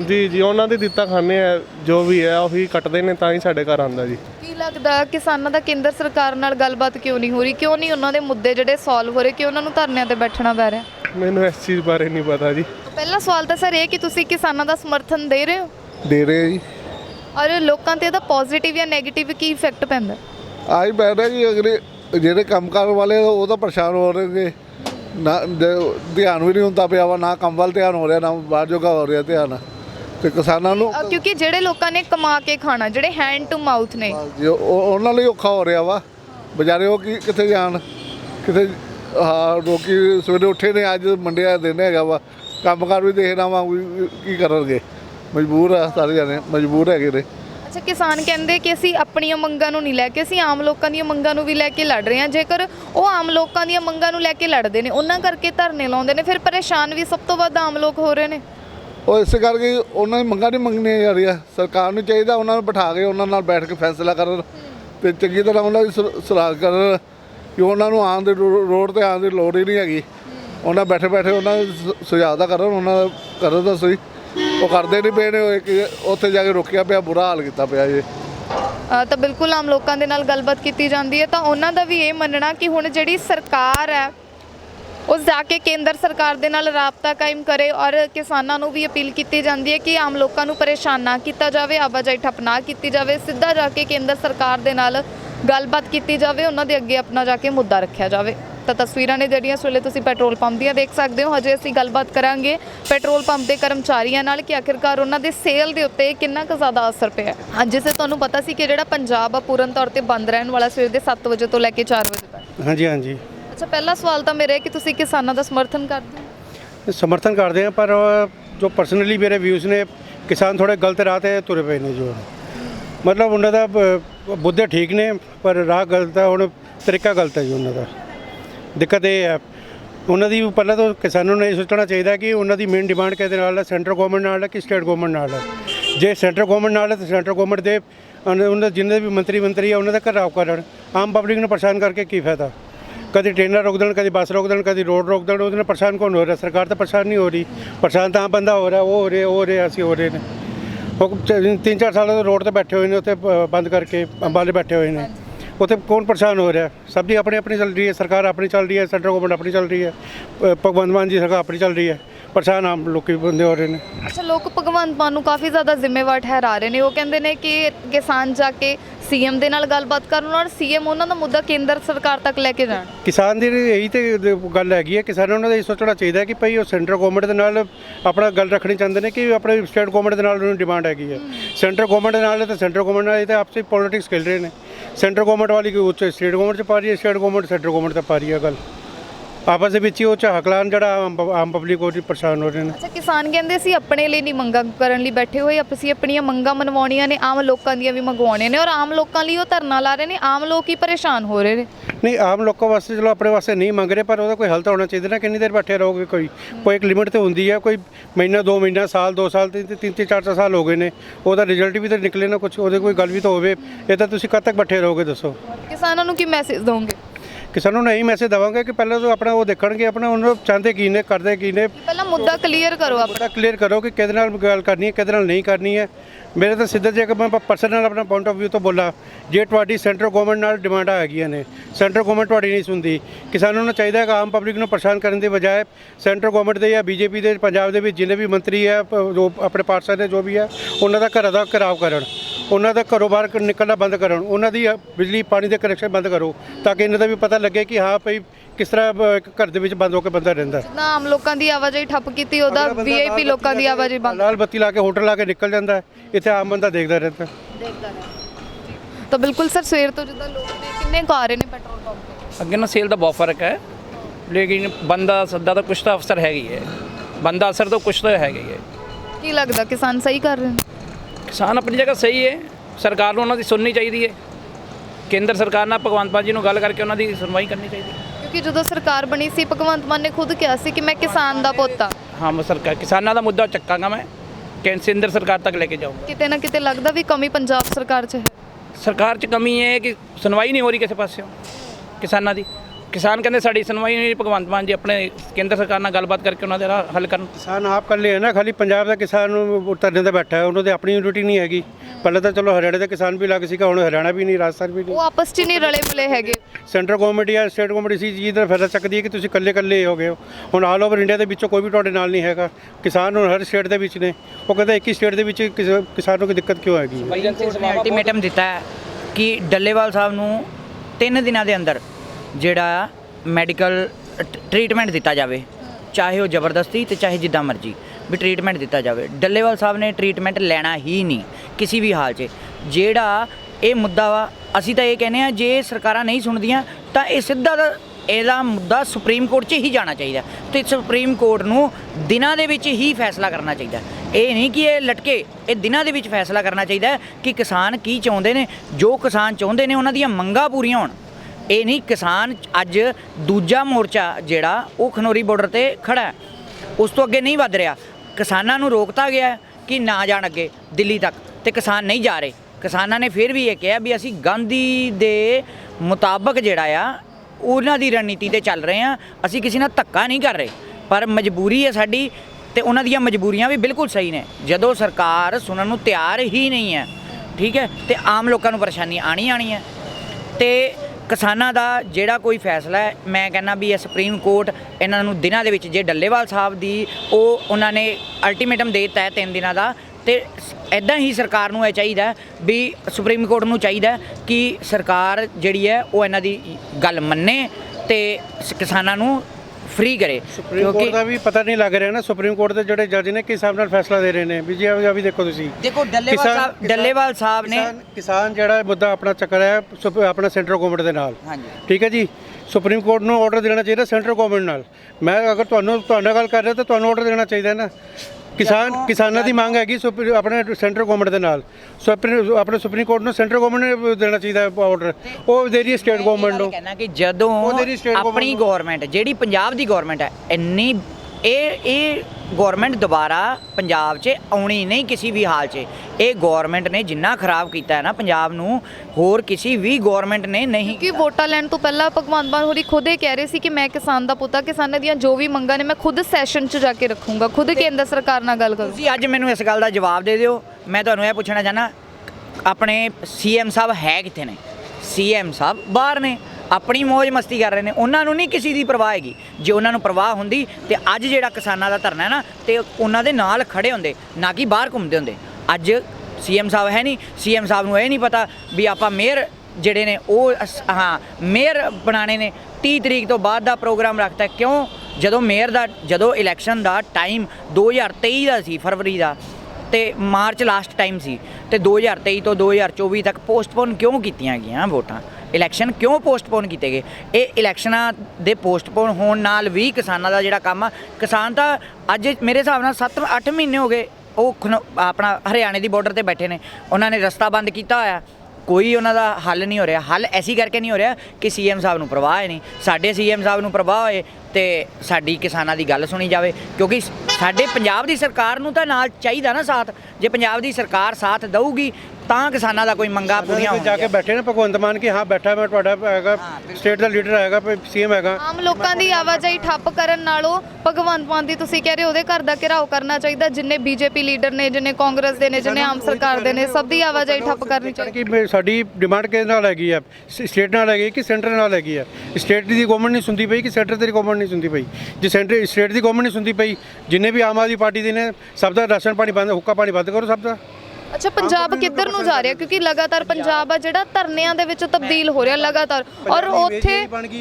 ਜੀ ਜੀ ਉਹਨਾਂ ਦੇ ਦਿੱਤਾ ਖਾਣੇ ਆ ਜੋ ਵੀ ਹੈ ਉਹੀ ਕੱਟਦੇ ਨੇ ਤਾਂ ਹੀ ਸਾਡੇ ਘਰ ਆਂਦਾ ਜੀ। ਕੀ ਲੱਗਦਾ ਕਿਸਾਨਾਂ ਦਾ ਕੇਂਦਰ ਸਰਕਾਰ ਨਾਲ ਗੱਲਬਾਤ ਕਿਉਂ ਨਹੀਂ ਹੋ ਰਹੀ? ਕਿਉਂ ਨਹੀਂ ਉਹਨਾਂ ਦੇ ਮੁੱਦੇ ਜਿਹੜੇ ਸੋਲਵ ਹੋ ਰਹੇ ਕਿ ਉਹਨਾਂ ਨੂੰ ਧਰਨਿਆਂ ਤੇ ਬੈਠਣਾ ਪੈ ਰਿਹਾ? ਮੈਨੂੰ ਇਸ ਚੀਜ਼ ਬਾਰੇ ਨਹੀਂ ਪਤਾ ਜੀ। ਪਹਿਲਾ ਸਵਾਲ ਤਾਂ ਸਰ ਇਹ ਕਿ ਤੁਸੀਂ ਕਿਸਾਨਾਂ ਦਾ ਸਮਰਥਨ ਦੇ ਰਹੇ ਹੋ? ਦੇ ਰਹੇ ਜੀ। ਔਰ ਲੋਕਾਂ ਤੇ ਇਹਦਾ ਪੋਜ਼ਿਟਿਵ ਜਾਂ 네ਗੇਟਿਵ ਕੀ ਇਫੈਕਟ ਪੈਂਦਾ? ਆਜ ਬੈਠਾ ਜੀ ਅਗਲੇ ਜਿਹੜੇ ਕੰਮਕਾਰ ਵਾਲੇ ਉਹ ਤਾਂ ਪਰੇਸ਼ਾਨ ਹੋ ਰਹੇ ਨੇ ਨਾ ਧ- ਧਿਆਨ ਵੀ ਨਹੀਂ ਹੁੰਦਾ ਪਿਆ ਵਾ ਨਾ ਕੰਮ ਵੱਲ ਧਿਆਨ ਹੋ ਰਿਹਾ ਨਾ ਬਾਹਰ ਜੋਗਾ ਹੋ ਰਿਹਾ ਧਿਆਨ। ਤੇ ਕਿਸਾਨਾਂ ਨੂੰ ਕਿਉਂਕਿ ਜਿਹੜੇ ਲੋਕਾਂ ਨੇ ਕਮਾ ਕੇ ਖਾਣਾ ਜਿਹੜੇ ਹੈਂਡ ਟੂ ਮਾਊਥ ਨੇ। ਜੀ, ਉਹ- ਉਹਨਾਂ ਲਈ ਔਖਾ ਹੋ ਰਿਹਾ ਵਾ। ਵਿਚਾਰੇ ਉਹ ਕੀ ਕਿੱਥੇ ਜਾਣ? ਕਿਤੇ ਹਾਂ ਲੋਕੀ ਸਵੇਰੇ ਉੱਠੇ ਨੇ ਅੱਜ ਮੰਡਿਆ ਦਿਨ ਹੈਗਾ ਵਾ। ਕੰਮਕਾਰ ਵੀ ਦੇਖਣਾ ਵਾ ਵੀ ਕੀ ਕਰਨਗੇ। ਮਜਬੂਰ ਆ ਸਾਰੇ ਜਾਣੇ ਮਜਬੂਰ ਹੈਗੇ ਨੇ। ਅੱਛਾ, ਕਿਸਾਨ ਕਹਿੰਦੇ ਕਿ ਅਸੀਂ ਆਪਣੀਆਂ ਮੰਗਾਂ ਨੂੰ ਨਹੀਂ ਲੈ ਕੇ, ਅਸੀਂ ਆਮ ਲੋਕਾਂ ਦੀਆਂ ਮੰਗਾਂ ਨੂੰ ਵੀ ਲੈ ਕੇ ਲੜ ਰਹੇ ਹਾਂ। ਜੇਕਰ ਉਹ ਆਮ ਲੋਕਾਂ ਦੀਆਂ ਮੰਗਾਂ ਨੂੰ ਲੈ ਕੇ ਲੜਦੇ ਨੇ, ਉਹਨਾਂ ਕਰਕੇ ਧਰਨੇ ਲਾਉਂਦੇ ਨੇ, ਫਿਰ ਪਰੇਸ਼ਾਨ ਵੀ ਸਭ ਤੋਂ ਵੱਧ ਆਮ ਲੋਕ ਹੋ ਰਹੇ ਨੇ। ਉਹ ਇਸੇ ਕਰਕੇ ਉਹਨਾਂ ਦੀ ਮੰਗਾਂ ਨਹੀਂ ਮੰਗਣੀਆਂ ਜਾ ਰਹੀਆਂ। ਸਰਕਾਰ ਨੂੰ ਚਾਹੀਦਾ ਉਹਨਾਂ ਨੂੰ ਬਿਠਾ ਕੇ ਉਹਨਾਂ ਨਾਲ ਬੈਠ ਕੇ ਫੈਸਲਾ ਕਰਨ ਤੇ ਚੰਗੀ ਤਰ੍ਹਾਂ ਉਹਨਾਂ ਦੀ ਸਲਾਹ ਕਰਨ। ਕਿ ਉਹਨਾਂ ਨੂੰ ਆਉਣ ਦੇ ਰੋਡ ਤੇ ਆਉਣ ਦੀ ਲੋੜ ਹੀ ਨਹੀਂ ਹੈਗੀ। ਉਹਨਾਂ ਬੈਠੇ ਬੈਠੇ ਉਹਨਾਂ ਦੇ ਸੁਝਾਅ ਦਾ ਕਰਨ, ਉਹਨਾਂ ਦਾ ਕਰਨ ਦਾ ਸਹੀ। ਉਹ ਕਰਦੇ ਨਹੀਂ ਪਏ ਨੇ ਉਹ ਇੱਕ ਉੱਥੇ ਜਾ ਕੇ ਰੋਕਿਆ ਪਿਆ ਬੁਰਾ ਹਾਲ ਕੀਤਾ ਪਿਆ ਜੀ ਅ, ਤਾਂ ਬਿਲਕੁਲ ਆਮ ਲੋਕਾਂ ਦੇ ਨਾਲ ਗੱਲਬਾਤ ਕੀਤੀ ਜਾਂਦੀ ਹੈ ਤਾਂ ਉਹਨਾਂ ਦਾ ਵੀ ਇਹ ਮੰਨਣਾ ਕਿ ਹੁਣ ਜਿਹੜੀ ਸਰਕਾਰ ਹੈ ਉਹ ਜਾ ਕੇ ਕੇਂਦਰ ਸਰਕਾਰ ਦੇ ਨਾਲ ਰਾਬਤਾ ਕਾਇਮ ਕਰੇ ਔਰ ਕਿਸਾਨਾਂ ਨੂੰ ਵੀ ਅਪੀਲ ਕੀਤੀ ਜਾਂਦੀ ਹੈ ਕਿ ਆਮ ਲੋਕਾਂ ਨੂੰ ਪਰੇਸ਼ਾਨ ਨਾ ਕੀਤਾ ਜਾਵੇ ਆਵਾਜਾਈ ਠੱਪ ਨਾ ਕੀਤੀ ਜਾਵੇ ਸਿੱਧਾ ਜਾ ਕੇ ਕੇਂਦਰ ਸਰਕਾਰ ਦੇ ਨਾਲ ਗੱਲਬਾਤ ਕੀਤੀ ਜਾਵੇ ਉਹਨਾਂ ਦੇ ਅੱਗੇ ਆਪਣਾ ਜਾ ਕੇ ਮੁੱਦਾ ਰੱਖਿਆ ਜਾਵੇ। ਤਾਂ ਤਸਵੀਰਾਂ ਨੇ ਜਿਹੜੀਆਂ ਇਸ ਵੇਲੇ ਤੁਸੀਂ ਪੈਟਰੋਲ ਪੰਪ ਦੀਆਂ ਦੇਖ ਸਕਦੇ ਹੋ। ਹਜੇ ਅਸੀਂ ਗੱਲਬਾਤ ਕਰਾਂਗੇ ਪੈਟਰੋਲ ਪੰਪ ਦੇ ਕਰਮਚਾਰੀਆਂ ਨਾਲ ਕਿ ਆਖਿਰਕਾਰ ਉਹਨਾਂ ਦੇ ਸੇਲ ਦੇ ਉੱਤੇ ਕਿੰਨਾ ਕੁ ਜ਼ਿਆਦਾ ਅਸਰ ਪਿਆ ਹਾਂ। ਜਿਸੇ ਤੁਹਾਨੂੰ ਪਤਾ ਸੀ ਕਿ ਜਿਹੜਾ ਪੰਜਾਬ ਆ ਪੂਰਨ ਤੌਰ ਤੇ ਬੰਦ ਰਹਿਣ ਵਾਲਾ ਸਵੇਰ ਦੇ 7 ਵਜੇ ਤੋਂ ਲੈ ਕੇ 4 ਵਜੇ ਤੱਕ। ਹਾਂਜੀ ਹਾਂਜੀ। ਅੱਛਾ ਪਹਿਲਾ ਸਵਾਲ ਤਾਂ ਮੇਰਾ ਹੈ ਕਿ ਤੁਸੀਂ ਕਿਸਾਨਾਂ ਦਾ ਸਮਰਥਨ ਕਰਦੇ ਹੋ? ਸਮਰਥਨ ਕਰਦੇ ਆ ਪਰ ਜੋ ਪਰਸਨਲੀ ਮੇਰੇ ਵਿਊਜ਼ ਨੇ ਕਿਸਾਨ ਥੋੜੇ ਗਲਤ ਰਾਹ ਤੇ ਤੁਰੇ ਪਏ ਨੇ ਜੋ ਮਤਲਬ ਉਹਨਾਂ ਦਾ ਬੁੱਧੇ ਠੀਕ ਨੇ ਪਰ ਰਾਹ ਗਲਤ ਹੈ ਹੁਣ ਤਰੀਕਾ ਗਲਤ ਹੈ ਜੀ ਉਹਨਾਂ ਦਾ। ਦਿੱਕਤ ਇਹ ਹੈ। ਉਹਨਾਂ ਦੀ ਪਹਿਲਾਂ ਤਾਂ ਕਿਸਾਨਾਂ ਨੂੰ ਇਹ ਸੋਚਣਾ ਚਾਹੀਦਾ ਕਿ ਉਹਨਾਂ ਦੀ ਮੇਨ ਡਿਮਾਂਡ ਕਿਹਦੇ ਨਾਲ ਹੈ? ਸੈਂਟਰ ਗਵਰਨਮੈਂਟ ਨਾਲ ਹੈ ਕਿ ਸਟੇਟ ਗਵਰਨਮੈਂਟ ਨਾਲ ਹੈ? ਜੇ ਸੈਂਟਰ ਗਵਰਨਮੈਂਟ ਨਾਲ ਹੈ ਤਾਂ ਸੈਂਟਰ ਗਵਰਨਮੈਂਟ ਦੇ ਉਹਨਾਂ ਜਿੰਨੇ ਵੀ ਮੰਤਰੀ ਮੰਤਰੀ ਆ, ਉਹਨਾਂ ਦਾ ਘਰਾਓ ਕਰਨ ਆਮ ਪਬਲਿਕ ਨੂੰ ਪਰੇਸ਼ਾਨ ਕਰਕੇ ਕੀ ਫਾਇਦਾ? ਕਦੀ ਟ੍ਰੇਨਾਂ ਰੋਕ ਦੇਣ, ਕਦੀ ਬੱਸ ਰੋਕ ਦੇਣ, ਕਦੀ ਰੋਡ ਰੋਕ ਦੇਣ, ਉਹਦੇ ਨਾਲ ਪਰੇਸ਼ਾਨ ਕੌਣ ਹੋ ਰਿਹਾ? ਸਰਕਾਰ ਤਾਂ ਪਰੇਸ਼ਾਨ ਨਹੀਂ ਹੋ ਰਹੀ। ਪਰੇਸ਼ਾਨ ਤਾਂ ਆਮ ਬੰਦਾ ਹੋ ਰਿਹਾ, ਉਹ ਹੋ ਰਿਹਾ, ਉਹ ਹੋ ਰਿਹਾ, ਅਸੀਂ ਹੋ ਰਹੇ ਨੇ। ਉਹ ਤਿੰਨ ਚਾਰ ਸਾਲਾਂ ਤੋਂ ਰੋਡ ਤੇ ਬੈਠੇ ਹੋਏ ਨੇ, ਉੱਥੇ ਬੰਦ ਕਰਕੇ ਅੰਬਾਲੇ ਬੈਠੇ ਹੋਏ ਨੇ। ਉੱਥੇ ਕੌਣ ਪਰੇਸ਼ਾਨ ਹੋ ਰਿਹਾ? ਸਭ ਦੀ ਆਪਣੀ ਆਪਣੀ ਚੱਲ ਰਹੀ ਹੈ ਸਰਕਾਰ ਆਪਣੀ ਚੱਲ ਰਹੀ ਹੈ ਸੈਂਟਰ ਗਵਰਨਮੈਂਟ ਆਪਣੀ ਚੱਲ ਰਹੀ ਹੈ ਭਗਵੰਤ ਮਾਨ ਜੀ ਸਰਕਾਰ ਆਪਣੀ ਚੱਲ ਰਹੀ ਹੈ। ਪਰੇਸ਼ਾਨ ਆਮ ਲੋਕੀ ਬੰਦੇ ਹੋ ਰਹੇ ਨੇ। ਅੱਛਾ ਲੋਕ ਭਗਵੰਤ ਮਾਨ ਨੂੰ ਕਾਫੀ ਜ਼ਿਆਦਾ ਜ਼ਿੰਮੇਵਾਰ ਠਹਿਰਾ ਰਹੇ ਨੇ। ਉਹ ਕਹਿੰਦੇ ਨੇ ਕਿ ਕਿਸਾਨ ਜਾ ਕੇ ਸੀਐਮ ਦੇ ਨਾਲ ਗੱਲਬਾਤ ਕਰਨ ਔਰ ਸੀਐਮ ਉਹਨਾਂ ਦਾ ਮੁੱਦਾ ਕੇਂਦਰ ਸਰਕਾਰ ਤੱਕ ਲੈ ਕੇ ਜਾਣ। ਕਿਸਾਨ ਦੀ ਇਹੀ ਤੇ ਗੱਲ ਹੈਗੀ ਹੈ। ਕਿਸਾਨਾਂ ਨੂੰ ਇਹ ਸੋਚਣਾ ਚਾਹੀਦਾ ਕਿ ਭਈ ਉਹ ਸੈਂਟਰ ਗਵਰਨਮੈਂਟ ਦੇ ਨਾਲ ਆਪਣਾ ਗੱਲ ਰੱਖਣੀ ਚਾਹੁੰਦੇ ਨੇ ਕਿ ਆਪਣੇ ਸਟੇਟ ਗਵਰਨਮੈਂਟ ਦੇ ਨਾਲ ਉਹਨਾਂ ਨੂੰ ਡਿਮਾਂਡ ਹੈਗੀ ਹੈ। ਸੈਂਟਰ ਗਵਰਨਮੈਂਟ ਦੇ ਨਾਲ ਹੈ ਤਾਂ ਸੈਂਟਰ ਗਵਰਨਮੈਂਟ ਨਾਲ ਇਹ ਤਾਂ ਆਪਸੀ ਪੋਲਿਟਿਕਸ ਖੇਲ ਰਹੇ ਨੇ। ਸੈਂਟਰ ਗਵਰਨਮੈਂਟ ਵਾਲੀ ਕੋਈ ਉੱਚ ਸਟੇਟ ਗਵਰਨਮੈਂਟ 'ਚ ਪਾ ਰਹੀ ਹੈ ਸਟੇਟ ਗਵਰਨਮੈਂਟ ਸੈਂਟਰ ਗਵਰਨਮੈਂਟ 'ਤੇ ਪਾ ਰਹੀ ਹੈ ਗੱਲ। ਆਪਸ ਦੇ ਵਿੱਚ ਹੀ ਉਹ ਝਾਕਲਾਨ ਜਿਹੜਾ ਆਮ ਪ- ਆਮ ਪਬਲਿਕ ਉਹ 'ਚ ਪਰੇਸ਼ਾਨ ਹੋ ਰਹੇ ਨੇ ਅੱਛਾ ਕਿਸਾਨ ਕਹਿੰਦੇ ਸੀ ਆਪਣੇ ਲਈ ਨਹੀਂ ਮੰਗਾਂ ਕਰਨ ਲਈ ਬੈਠੇ ਹੋਏ ਅਸੀਂ ਆਪਣੀਆਂ ਮੰਗਾਂ ਮਨਵਾਉਣੀਆਂ ਨੇ ਆਮ ਲੋਕਾਂ ਦੀਆਂ ਵੀ ਮੰਗਵਾਉਣੀਆਂ ਨੇ ਔਰ ਆਮ ਲੋਕਾਂ ਲਈ ਉਹ ਧਰਨਾ ਲਾ ਰਹੇ ਨੇ ਆਮ ਲੋਕ ਹੀ ਪਰੇਸ਼ਾਨ ਹੋ ਰਹੇ ਨੇ। ਨਹੀਂ ਆਮ ਲੋਕਾਂ ਵਾਸਤੇ ਚਲੋ ਆਪਣੇ ਵਾਸਤੇ ਨਹੀਂ ਮੰਗ ਰਹੇ ਪਰ ਉਹਦਾ ਕੋਈ ਹੱਲ ਤਾਂ ਹੋਣਾ ਚਾਹੀਦਾ ਨਾ ਕਿੰਨੀ ਦੇਰ ਬੈਠੇ ਰਹੋਗੇ ਕੋਈ? ਕੋਈ ਇੱਕ ਲਿਮਿਟ ਤੇ ਹੁੰਦੀ ਹੈ ਕੋਈ ਮਹੀਨਾ ਦੋ ਮਹੀਨਾ ਸਾਲ ਦੋ ਸਾਲ ਤਿੰਨ ਤਿੰਨ ਤਿੰਨ ਚਾਰ ਚਾਰ ਸਾਲ ਹੋ ਗਏ ਨੇ ਉਹਦਾ ਰਿਜ਼ਲਟ ਵੀ ਤਾਂ ਨਿਕਲੇ ਨਾ ਕੁਝ ਉਹਦੇ ਕੋਈ ਗੱਲ ਵੀ ਤਾਂ ਹੋਵੇ ਇਹ ਤਾਂ ਤੁਸੀਂ ਕਦ ਤੱਕ ਬੈਠੇ ਰਹੋਗੇ ਦੱਸੋ? ਕਿਸਾਨਾਂ ਨੂੰ ਕੀ ਮੈਸੇਜ ਦੋਗੇ ਕਿਸਾਨਾਂ ਨੂੰ ਇਹੀ ਮੈਸੇਜ ਦਵਾਂਗੇ ਕਿ ਪਹਿਲਾਂ ਤਾਂ ਆਪਣਾ ਉਹ ਦੇਖਣਗੇ ਆਪਣਾ ਉਹਨਾਂ ਨੂੰ ਚਾਹੁੰਦੇ ਕੀ ਨੇ ਕਰਦੇ ਕੀ ਨੇ। ਪਹਿਲਾਂ ਮੁੱਦਾ ਕਲੀਅਰ ਕਰੋ ਆਪਣਾ ਬੜਾ ਕਲੀਅਰ ਕਰੋ ਕਿ ਕਿਹਦੇ ਨਾਲ ਗੱਲ ਕਰਨੀ ਹੈ ਕਿਹਦੇ ਨਾਲ ਨਹੀਂ ਕਰਨੀ ਹੈ। ਮੇਰੇ ਤਾਂ ਸਿੱਧਾ ਜੇ ਕਿ ਮੈਂ ਪਰਸਨਲ ਆਪਣਾ ਪੁਆਇੰਟ ਆਫ View ਤੋਂ ਬੋਲਾਂ। ਜੇ ਤੁਹਾਡੀ ਸੈਂਟਰ ਗਵਰਨਮੈਂਟ ਨਾਲ ਡਿਮਾਂਡਾਂ ਹੈਗੀਆਂ ਨੇ ਸੈਂਟਰ ਗਵਰਨਮੈਂਟ ਤੁਹਾਡੀ ਨਹੀਂ ਸੁਣਦੀ ਕਿਸਾਨਾਂ ਨੂੰ ਚਾਹੀਦਾ ਹੈ ਕਿ ਆਮ ਪਬਲਿਕ ਨੂੰ ਪਰੇਸ਼ਾਨ ਕਰਨ ਦੀ ਬਜਾਏ ਸੈਂਟਰ ਗਵਰਨਮੈਂਟ ਦੇ ਜਾਂ ਬੀਜੇਪੀ ਦੇ ਪੰਜਾਬ ਦੇ ਵਿੱਚ ਜਿੰਨੇ ਵੀ ਮੰਤਰੀ ਹੈ ਪ- ਜੋ ਆਪਣੇ ਪਾਰਟਨਰ ਨੇ ਜੋ ਵੀ ਹੈ ਉਹਨਾਂ ਦਾ ਘਰਾਂ ਦਾ ਘਰਾਵ ਕਰਨ। ਉਹਨਾਂ ਦਾ ਘਰੋਂ ਬਾਹਰ ਕ- ਨਿਕਲਣਾ ਬੰਦ ਕਰਨ ਉਹਨਾਂ ਦੀ ਅ, ਬਿਜਲੀ ਪਾਣੀ ਦੇ ਕਨੈਕਸ਼ਨ ਬੰਦ ਕਰੋ ਤਾਂ ਕਿ ਇਹਨਾਂ ਦਾ ਵੀ ਪਤਾ ਲੱਗੇ ਕਿ ਹਾਂ ਭਈ ਕਿਸ ਤਰ੍ਹਾਂ ਇੱਕ ਘਰ ਦੇ ਵਿੱਚ ਬੰਦ ਹੋ ਕੇ ਬੰਦਾ ਰਹਿੰਦਾ। ਹੈ। ਨਾ ਆਮ ਲੋਕਾਂ ਦੀ ਆਵਾਜਾਈ ਠੱਪ ਕੀਤੀ ਉਹਦਾ ਅਗਲਾ ਬੰਦਾ ਵੀਆਈਪੀ ਲੋਕਾਂ ਦੀ ਕੇ- ਆਵਾਜਾਈ ਬੰਦ। ਲਾਲ ਬੱਤੀ ਲਾ ਕੇ ਹੋਟਲ ਲਾ ਕੇ ਨਿਕਲ ਜਾਂਦਾ ਹੈ। ਇੱਥੇ ਆਮ ਬੰਦਾ ਦੇਖਦਾ ਰਹਿੰਦਾ। ਹੈ। ਦੇਖਦਾ ਹੈ ਤਾਂ ਬਿਲਕੁਲ ਸਰ ਸਵੇਰ ਤੋਂ ਜਿੱਦਾਂ ਲੋਕ ਨੇ ਕਿੰਨੇ ਕੁ ਆ ਰਹੇ ਨੇ ਪੈਟਰੋਲ ਪੰਪ ਤੇ? ਅੱਗੇ ਨਾ ਸੇਲ ਦਾ ਬਹੁਤ ਫ਼ਰਕ ਹੈ। ਲੇਕਿਨ ਬੰਦਾ ਸੱਦਾ ਤਾਂ ਕੁਛ ਤਾਂ ਅਫਸਰ ਹੈਗੀ ਹੈ। ਬੰਦਾ ਅਸਰ ਤਾਂ ਕੁਛ ਤਾਂ ਹੈਗਾ ਹੀ ਹੈ। ਕੀ ਲੱਗਦਾ ਕਿਸਾਨ ਸਹੀ ਕਰ ਰਹੇ ਨੇ? ਕਿਸਾਨ ਆਪਣੀ ਜਗ੍ਹਾ ਸਹੀ ਹੈ ਸਰਕਾਰ ਨੂੰ ਉਹਨਾਂ ਦੀ ਸੁਣਨੀ ਚਾਹੀਦੀ ਹੈ। ਕੇਂਦਰ ਸਰਕਾਰ ਨਾਲ ਭਗਵੰਤ ਮਾਨ ਜੀ ਨੂੰ ਗੱਲ ਕਰਕੇ ਉਹਨਾਂ ਦੀ ਸੁਣਵਾਈ ਕਰਨੀ ਚਾਹੀਦੀ ਹੈ। ਕਿਉਂਕਿ ਜਦੋਂ ਸਰਕਾਰ ਬਣੀ ਸੀ ਭਗਵੰਤ ਮਾਨ ਨੇ ਖੁਦ ਕਿਹਾ ਸੀ ਕਿ ਮੈਂ ਕਿਸਾਨ ਦਾ ਪੁੱਤ। ਹਾਂ ਹਾਂ ਮੈਂ ਸਰਕਾਰ ਕਿਸਾਨਾਂ ਦਾ ਮੁੱਦਾ ਚੱਕਾਂਗਾ ਮੈਂ। ਕੇਂਦਰ ਸਰਕਾਰ ਤੱਕ ਲੈ ਕੇ ਜਾਊਂਗਾ। ਕਿਤੇ ਨਾ ਕਿਤੇ ਲੱਗਦਾ ਵੀ ਕਮੀ ਪੰਜਾਬ ਸਰਕਾਰ 'ਚ ਹੈ। ਸਰਕਾਰ 'ਚ ਕਮੀ ਹੈ ਕਿ ਸੁਣਵਾਈ ਨਹੀਂ ਹੋ ਰਹੀ ਕਿਸੇ ਪਾਸਿਓਂ ਕਿਸਾਨਾਂ ਦੀ। ਕਿਸਾਨ ਕਹਿੰਦੇ ਸਾਡੀ ਸੁਣਵਾਈ ਨਹੀਂ ਭਗਵੰਤ ਮਾਨ ਜੀ ਆਪਣੇ ਕੇਂਦਰ ਸਰਕਾਰ ਨਾਲ ਗੱਲਬਾਤ ਕਰਕੇ ਉਹਨਾਂ ਦੇ ਰਾਹ ਹੱਲ ਕਰਨ। ਕਿਸਾਨ ਆਪ ਕਰ ਲਿਆ ਨਾ ਖਾਲੀ ਪੰਜਾਬ ਦਾ ਕਿਸਾਨ ਨੂੰ ਧਰਨੇ ਤੇ ਬੈਠਾ ਹੈ ਉਹਨਾਂ ਦੀ ਆਪਣੀ ਯੂਨਿਟੀ ਨਹੀਂ ਹੈਗੀ। ਪਹਿਲਾਂ ਤਾਂ ਚਲੋ ਹਰਿਆਣੇ ਦੇ ਕਿਸਾਨ ਵੀ ਲੱਗ ਸੀਗਾ ਹੁਣ ਹਰਿਆਣਾ ਵੀ ਨਹੀਂ ਰਾਜਸਥਾਨ ਵੀ ਨਹੀਂ। ਉਹ ਆਪਸ 'ਚ ਨਹੀਂ ਰਲੇ ਮਿਲੇ ਹੈਗੇ। ਸੈਂਟਰ ਗਵਰਨਮੈਂਟ ਜਾਂ ਸਟੇਟ ਗਵਰਨਮੈਂਟ ਇਸੀ ਚੀਜ਼ ਦਾ ਫਾਇਦਾ ਚੱਕਦੀ ਹੈ ਕਿ ਤੁਸੀਂ ਇਕੱਲੇ ਇਕੱਲੇ ਹੋ ਗਏ ਹੋ। ਹੁਣ ਆਲ ਓਵਰ ਇੰਡੀਆ ਦੇ ਵਿੱਚੋਂ ਕੋਈ ਵੀ ਤੁਹਾਡੇ ਨਾਲ ਨਹੀਂ ਹੈਗਾ। ਕਿਸਾਨ ਹੁਣ ਹਰ ਸਟੇਟ ਦੇ ਵਿੱਚ ਨੇ। ਉਹ ਕਹਿੰਦਾ ਇੱਕ ਹੀ ਸਟੇਟ ਦੇ ਵਿੱਚ ਕਿਸ- ਕਿਸਾਨ ਨੂੰ ਕੋਈ ਦਿੱਕਤ ਕਿਉਂ ਹੈਗੀ? ਅਲਟੀਮੇਟਮ ਦਿੱਤਾ ਹੈ ਕਿ ਡੱਲੇਵਾਲ ਸਾਹਿਬ ਨੂੰ 3 ਦਿਨਾਂ ਦੇ ਅੰਦਰ ਜਿਹੜਾ ਮੈਡੀਕਲ ਟ੍ਰੀਟਮੈਂਟ ਦਿੱਤਾ ਜਾਵੇ, ਚਾਹੇ ਉਹ ਜ਼ਬਰਦਸਤੀ ਤੇ ਚਾਹੇ ਜਿੱਦਾਂ ਮਰਜ਼ੀ, ਵੀ ਟ੍ਰੀਟਮੈਂਟ ਦਿੱਤਾ ਜਾਵੇ। ਡੱਲੇਵਾਲ ਸਾਹਿਬ ਨੇ ਟ੍ਰੀਟਮੈਂਟ ਲੈਣਾ ਹੀ ਨਹੀਂ, ਕਿਸੇ ਵੀ ਹਾਲ 'ਚ। ਜਿਹੜਾ ਇਹ ਮੁੱਦਾ ਵਾ, ਅਸੀਂ ਤਾਂ ਇਹ ਕਹਿੰਦੇ ਆ ਜੇ ਸਰਕਾਰਾਂ ਨਹੀਂ ਸੁਣਦੀਆਂ, ਤਾਂ ਇਹ ਸਿੱਧਾ ਦਾ ਇਹਦਾ ਮੁੱਦਾ ਸੁਪਰੀਮ ਕੋਰਟ 'ਚ ਹੀ ਜਾਣਾ ਚਾਹੀਦਾ। ਤੇ ਸੁਪਰੀਮ ਕੋਰਟ ਨੂੰ ਦਿਨਾਂ ਦੇ ਵਿੱਚ ਹੀ ਫੈਸਲਾ ਕਰਨਾ ਚਾਹੀਦਾ। ਇਹ ਨਹੀਂ ਕਿ ਇਹ ਲਟਕੇ, ਇਹ ਦਿਨਾਂ ਦੇ ਵਿੱਚ ਫੈਸਲਾ ਕਰਨਾ ਚਾਹੀਦਾ ਕਿ ਕਿਸਾਨ ਕੀ ਚਾਹੁੰਦੇ ਨੇ। ਜੋ ਕਿਸਾਨ ਚਾਹੁੰਦੇ ਨੇ, ਉਹਨਾਂ ਦੀਆਂ ਮੰਗਾਂ ਪੂਰੀਆਂ ਹੋਣ। ਇਹ ਨਹੀਂ, ਕਿਸਾਨ ਅੱਜ ਦੂਜਾ ਮੋਰਚਾ ਜਿਹੜਾ, ਉਹ ਖਨੋਰੀ ਬਾਰਡਰ ਤੇ ਖੜਾ ਉਸ ਤੋਂ ਅੱਗੇ ਨਹੀਂ ਵੱਧ ਰਿਹਾ। ਕਿਸਾਨਾਂ ਨੂੰ ਰੋਕਤਾ ਗਿਆ ਕਿ ਨਾ ਜਾਣ ਅੱਗੇ, ਦਿੱਲੀ ਤੱਕ। ਤੇ ਕਿਸਾਨ ਨਹੀਂ ਜਾ ਰਹੇ। ਕਿਸਾਨਾਂ ਨੇ ਫਿਰ ਵੀ ਇਹ ਕਿਹਾ ਵੀ ਅਸੀਂ ਗਾਂਧੀ ਦੇ ਮੁਤਾਬਕ ਜਿਹੜਾ ਆ, ਉਹਨਾਂ ਦੀ ਰਣਨੀਤੀ ਤੇ ਚੱਲ ਰਹੇ ਆ ਅਸੀਂ ਕਿਸੇ ਨਾਲ ਧੱਕਾ ਨਹੀਂ ਕਰ ਰਹੇ। ਪਰ ਮਜਬੂਰੀ ਹੈ ਸਾਡੀ ਤੇ ਉਹਨਾਂ ਦੀਆਂ ਮਜਬੂਰੀਆਂ ਵੀ ਬਿਲਕੁਲ ਸਹੀ ਨੇ। ਜਦੋਂ ਸਰਕਾਰ ਸੁਣਨ ਨੂੰ ਤਿਆਰ ਹੀ ਨਹੀਂ ਹੈ, ਠੀਕ ਹੈ, ਤੇ ਆਮ ਲੋਕਾਂ ਨੂੰ ਪਰੇਸ਼ਾਨੀ ਆਣੀ ਆਣੀ ਹੈ। ਤੇ ਕਿਸਾਨਾਂ ਦਾ ਜਿਹੜਾ ਕੋਈ ਫੈਸਲਾ ਹੈ, ਮੈਂ ਕਹਿੰਦਾ ਵੀ ਇਹ ਸੁਪਰੀਮ ਕੋਰਟ ਇਹਨਾਂ ਨੂੰ ਦਿਨਾਂ ਦੇ ਵਿੱਚ ਜੇ ਡੱਲੇਵਾਲ ਸਾਹਿਬ ਦੀ ਉਹ ਉਹਨਾਂ ਨੇ ਅਲਟੀਮੇਟਮ ਦੇ ਦਿੱਤਾ ਹੈ ਤਿੰਨ ਦਿਨਾਂ ਦਾ, ਤੇ ਐਦਾਂ ਹੀ ਸਰਕਾਰ ਨੂੰ ਇਹ ਚਾਹੀਦਾ ਵੀ ਸੁਪਰੀਮ ਕੋਰਟ ਨੂੰ ਚਾਹੀਦਾ ਕਿ ਸਰਕਾਰ ਜਿਹੜੀ ਹੈ ਉਹ ਇਹਨਾਂ ਦੀ ਗੱਲ ਮੰਨੇ ਤੇ ਕਿਸਾਨਾਂ ਨੂੰ ਫ੍ਰੀ ਕਰੇ ਸੁਪਰੀਮ ਕੋਰਟ ਦਾ ਵੀ ਪਤਾ ਨਹੀਂ ਲੱਗ ਰਿਹਾ ਨਾ ਸੁਪਰੀਮ ਕੋਰਟ ਦੇ ਜਿਹੜੇ ਜੱਜ ਨੇ ਕਿਸ ਹਿਸਾਬ ਨਾਲ ਫੈਸਲਾ ਦੇ ਰਹੇ ਨੇ? ਵੀ ਜੀ ਆ ਵੀ ਦੇਖੋ ਤੁਸੀਂ। ਦੇਖੋ ਡੱਲੇਵਾਲ ਕਿਸਾਨ- ਸਾਹਿਬ ਡੱਲੇਵਾਲ ਸਾਹਿਬ ਨੇ ਕਿਸਾਨ- ਕਿਸਾਨ ਜਿਹੜਾ ਮੁੱਦਾ ਆਪਣਾ ਚੱਕਰ ਹੈ ਸੁਪ- ਆਪਣਾ ਸੈਂਟਰ ਗਵਰਨਮੈਂਟ ਦੇ ਨਾਲ। ਹਾਂਜੀ। ਠੀਕ ਹੈ ਜੀ? ਸੁਪਰੀਮ ਕੋਰਟ ਨੂੰ ਆਰਡਰ ਦੇਣਾ ਚਾਹੀਦਾ ਸੈਂਟਰ ਗਵਰਨਮੈਂਟ ਨਾਲ। ਮੈਂ ਅਗਰ ਤੁਹਾਨੂੰ ਤੁਹਾਡੇ ਨਾਲ ਗੱਲ ਕਰ ਰਿਹਾ ਤਾਂ ਤੁਹਾਨੂੰ ਆਰਡਰ ਦੇਣਾ ਚਾਹੀਦਾ ਹੈ ਨਾ। ਕਿਸਾਨ ਕਿਸਾਨਾਂ ਦੀ ਮੰਗ ਹੈਗੀ ਸੁਪਰੀ- ਆਪਣੇ ਸੈਂਟਰ ਗਵਰਨਮੈਂਟ ਦੇ ਨਾਲ। ਸੁਪਰੀਮ ਆਪਣੇ ਸੁਪਰੀਮ ਕੋਰਟ ਨੂੰ ਸੈਂਟਰ ਗਵਰਨਮੈਂਟ ਨੇ ਦੇਣਾ ਚਾਹੀਦਾ ਆਰਡਰ ਉਹ ਦੇ ਰਹੀ ਸਟੇਟ ਗਵਰਨਮੈਂਟ ਨੂੰ। ਕਹਿਣਾ ਕਿ ਜਦੋਂ ਉਹਦੇ ਲਈ state ਆਪਣੀ government ਗਵਰਨਮੈਂਟ ਜਿਹੜੀ ਪੰਜਾਬ ਦੀ ਗਵਰਨਮੈਂਟ ਹੈ ਇੰਨੀ ਇਹ ਇਹ ਗਵਰਨਮੈਂਟ ਦੁਬਾਰਾ ਪੰਜਾਬ 'ਚ ਆਉਣੀ ਨਹੀਂ ਕਿਸੇ ਵੀ ਹਾਲ 'ਚ। ਇਹ ਗਵਰਨਮੈਂਟ ਨੇ ਜਿੰਨਾ ਖਰਾਬ ਕੀਤਾ ਹੈ ਨਾ ਪੰਜਾਬ ਨੂੰ ਹੋਰ ਕਿਸੇ ਵੀ ਗਵਰਨਮੈਂਟ ਨੇ ਨਹੀਂ ਕਿ ਵੋਟਾਂ ਲੈਣ ਤੋਂ ਪਹਿਲਾਂ ਭਗਵੰਤ ਮਾਨ ਹੋਰੀ ਖੁਦ ਇਹ ਕਹਿ ਰਹੇ ਸੀ ਕਿ ਮੈਂ ਕਿਸਾਨ ਦਾ ਪੁੱਤ ਹਾਂ ਕਿਸਾਨਾਂ ਦੀਆਂ ਜੋ ਵੀ ਮੰਗਾਂ ਨੇ ਮੈਂ ਖੁਦ ਸੈਸ਼ਨ 'ਚ ਜਾ ਕੇ ਰੱਖੂੰਗਾ। ਖੁਦ ਕੇਂਦਰ ਸਰਕਾਰ ਨਾਲ ਗੱਲ ਕਰੂੰ। ਤੁਸੀਂ ਅੱਜ ਮੈਨੂੰ ਇਸ ਗੱਲ ਦਾ ਜਵਾਬ ਦੇ ਦਿਓ। ਮੈਂ ਤੁਹਾਨੂੰ ਇਹ ਪੁੱਛਣਾ ਚਾਹਨਾ ਆਪਣੇ ਸੀਐਮ ਸਾਹਿਬ ਹੈ ਕਿੱਥੇ ਨੇ? ਸੀਐਮ ਸਾਹਿਬ ਬਾਹਰ ਨੇ ਆਪਣੀ ਮौज ਮਸਤੀ ਕਰ ਰਹੇ ਨੇ। ਉਹਨਾਂ ਨੂੰ ਨਹੀਂ ਕਿਸੇ ਦੀ ਪਰਵਾਹ ਹੈਗੀ। ਜੇ ਉਹਨਾਂ ਨੂੰ ਪਰਵਾਹ ਹੁੰਦੀ ਤੇ ਅੱਜ ਜਿਹੜਾ ਕਿਸਾਨਾਂ ਦਾ ਧਰਨਾ ਹੈ ਨਾ ਤੇ ਉਹਨਾਂ ਦੇ ਨਾਲ ਖੜੇ ਹੁੰਦੇ ਨਾ ਕਿ ਬਾਹਰ ਘੁੰਮਦੇ ਹੁੰਦੇ। ਅੱਜ ਸੀਐਮ ਸਾਹਿਬ ਹੈ ਨਹੀਂ, ਸੀਐਮ ਸਾਹਿਬ ਨੂੰ ਇਹ ਨਹੀਂ ਪਤਾ ਵੀ ਆਪਾਂ ਮੇਅਰ ਜਿਹੜੇ ਨੇ ਉਹ ਹਾਂ ਮੇਅਰ ਬਣਾਣੇ ਨੇ 30 ਤਰੀਕ ਤੋਂ ਬਾਅਦ ਦਾ ਪ੍ਰੋਗਰਾਮ ਰੱਖਤਾ ਕਿਉਂ? ਜਦੋਂ ਮੇਅਰ ਦਾ, ਜਦੋਂ ਇਲੈਕਸ਼ਨ ਦਾ ਟਾਈਮ 2023 ਦਾ ਸੀ, ਫਰਵਰੀ ਦਾ, ਤੇ ਮਾਰਚ ਲਾਸਟ ਟਾਈਮ ਸੀ, ਤੇ 2023 ਤੋਂ 2024 ਤੱਕ ਪੋਸਟਪੋਨ ਕਿਉਂ ਕੀਤੀਆਂ ਗਈਆਂ ਵੋਟਾਂ? ਇਲੈਕਸ਼ਨ ਕਿਉਂ ਪੋਸਟਪੋਨ ਕੀਤੇ ਗਏ? ਇਹ ਇਲੈਕਸ਼ਨਾਂ ਦੇ ਪੋਸਟਪੋਨ ਹੋਣ ਨਾਲ ਵੀ ਕਿਸਾਨਾਂ ਦਾ ਜਿਹੜਾ ਕੰਮ ਆ, ਕਿਸਾਨ ਤਾਂ ਅੱਜ ਮੇਰੇ ਹਿਸਾਬ ਨਾਲ 7 8 ਮਹੀਨੇ ਹੋ ਗਏ ਉਹ ਖਨੋ- ਆਪਣਾ ਹਰਿਆਣੇ ਦੀ ਬਾਰਡਰ ਤੇ ਬੈਠੇ ਨੇ। ਉਹਨਾਂ ਨੇ ਰਸਤਾ ਬੰਦ ਕੀਤਾ ਹੋਇਆ। ਕੋਈ ਉਹਨਾਂ ਦਾ ਹੱਲ ਨਹੀਂ ਹੋ ਰਿਹਾ। ਹੱਲ ਐਸੀ ਕਰਕੇ ਨਹੀਂ ਹੋ ਰਿਹਾ ਕਿ ਸੀਐਮ ਸਾਹਿਬ ਨੂੰ ਪ੍ਰਵਾਹ ਹੈ ਨਹੀਂ ਸਾਡੇ ਸੀਐਮ ਸਾਹਿਬ ਨੂੰ ਪ੍ਰਵਾਹ ਹੋਏ ਤੇ ਸਾਡੀ ਕਿਸਾਨਾਂ ਦੀ ਗੱਲ ਸੁਣੀ ਜਾਵੇ। ਕਿਉਂਕਿ ਸਾਡੇ ਪੰਜਾਬ ਦੀ ਸਰਕਾਰ ਨੂੰ ਤਾਂ ਨਾਲ ਚਾਹੀਦਾ ਨਾ ਸਾਥ। ਜੇ ਪੰਜਾਬ ਦੀ ਸਰਕਾਰ ਸਾਥ ਦਊਗੀ ਤਾਂ ਕਿਸਾਨਾਂ ਦਾ ਕੋਈ ਮੰਗਾ ਪੂਰੀਆਂ ਜਾ ਕੇ ਬੈਠੇ ਨੇ ਭਗਵੰਤ ਮਾਨ ਕਿ ਹਾਂ ਬੈਠਾ ਮੈਂ ਤੁਹਾਡਾ ਹੈਗਾ ਸਟੇਟ ਦਾ ਲੀਡਰ ਹੈਗਾ ਸੀਐਮ ਹੈਗਾ। ਆਮ ਲੋਕਾਂ ਦੀ ਆਵਾਜਾਈ ਠੱਪ ਕਰਨ ਨਾਲੋਂ ਭਗਵੰਤ ਮਾਨ ਦੀ ਤੁਸੀਂ ਕਹਿ ਰਹੇ ਉਹਦੇ ਘਰ ਦਾ ਘਿਰਾਓ ਕਰਨਾ ਚਾਹੀਦਾ ਜਿੰਨੇ ਬੀਜੇਪੀ ਲੀਡਰ ਨੇ ਜਿੰਨੇ ਕਾਂਗਰਸ ਦੇ ਨੇ ਜਿੰਨੇ ਆਮ ਸਰਕਾਰ ਦੇ ਨੇ ਸਭ ਦੀ ਆਵਾਜਾਈ ਠੱਪ ਕਰਨੀ ਚਾਹੀਦੀ ਕਿ ਸਾਡੀ ਡਿਮਾਂਡ ਕਿਹਦੇ ਨਾਲ ਹੈਗੀ ਆ? ਸਟੇਟ ਨਾਲ ਹੈਗੀ ਕਿ ਸੈਂਟਰ ਨਾਲ ਹੈਗੀ ਆ? ਸਟੇਟ ਦੀ ਗਵਰਨਮੈਂਟ ਨਹੀਂ ਸੁਣਦੀ ਪਈ ਕਿ ਸੈਂਟਰ ਦੀ ਗਵਰਨਮੈਂਟ ਨਹੀਂ ਸੁਣਦੀ ਪਈ? ਜੇ ਸੈਂਟਰ ਸਟੇਟ ਦੀ ਗਵਰਨਮੈਂਟ ਨਹੀਂ ਸੁਣਦੀ ਪਈ ਜਿੰਨੇ ਵੀ ਆਮ ਆਦਮੀ ਪਾਰਟੀ ਦੇ ਨੇ ਸਭ ਦਾ ਰਾਸ਼ਨ ਪਾਣੀ ਬੰਦ ਹੁੱਕਾ ਪਾਣੀ ਬੰਦ ਕਰੋ ਸਭ ਦਾ। ਅੱਛਾ ਪੰਜਾਬ ਕਿੱਧਰ ਨੂੰ ਜਾ ਰਿਹਾ? ਕਿਉਂਕਿ ਲਗਾਤਾਰ ਪੰਜਾਬ ਆ ਜਿਹੜਾ ਧਰਨਿਆਂ ਦੇ ਵਿੱਚ ਤਬਦੀਲ ਹੋ ਰਿਹਾ ਲਗਾਤਾਰ। ਔਰ ਉੱਥੇ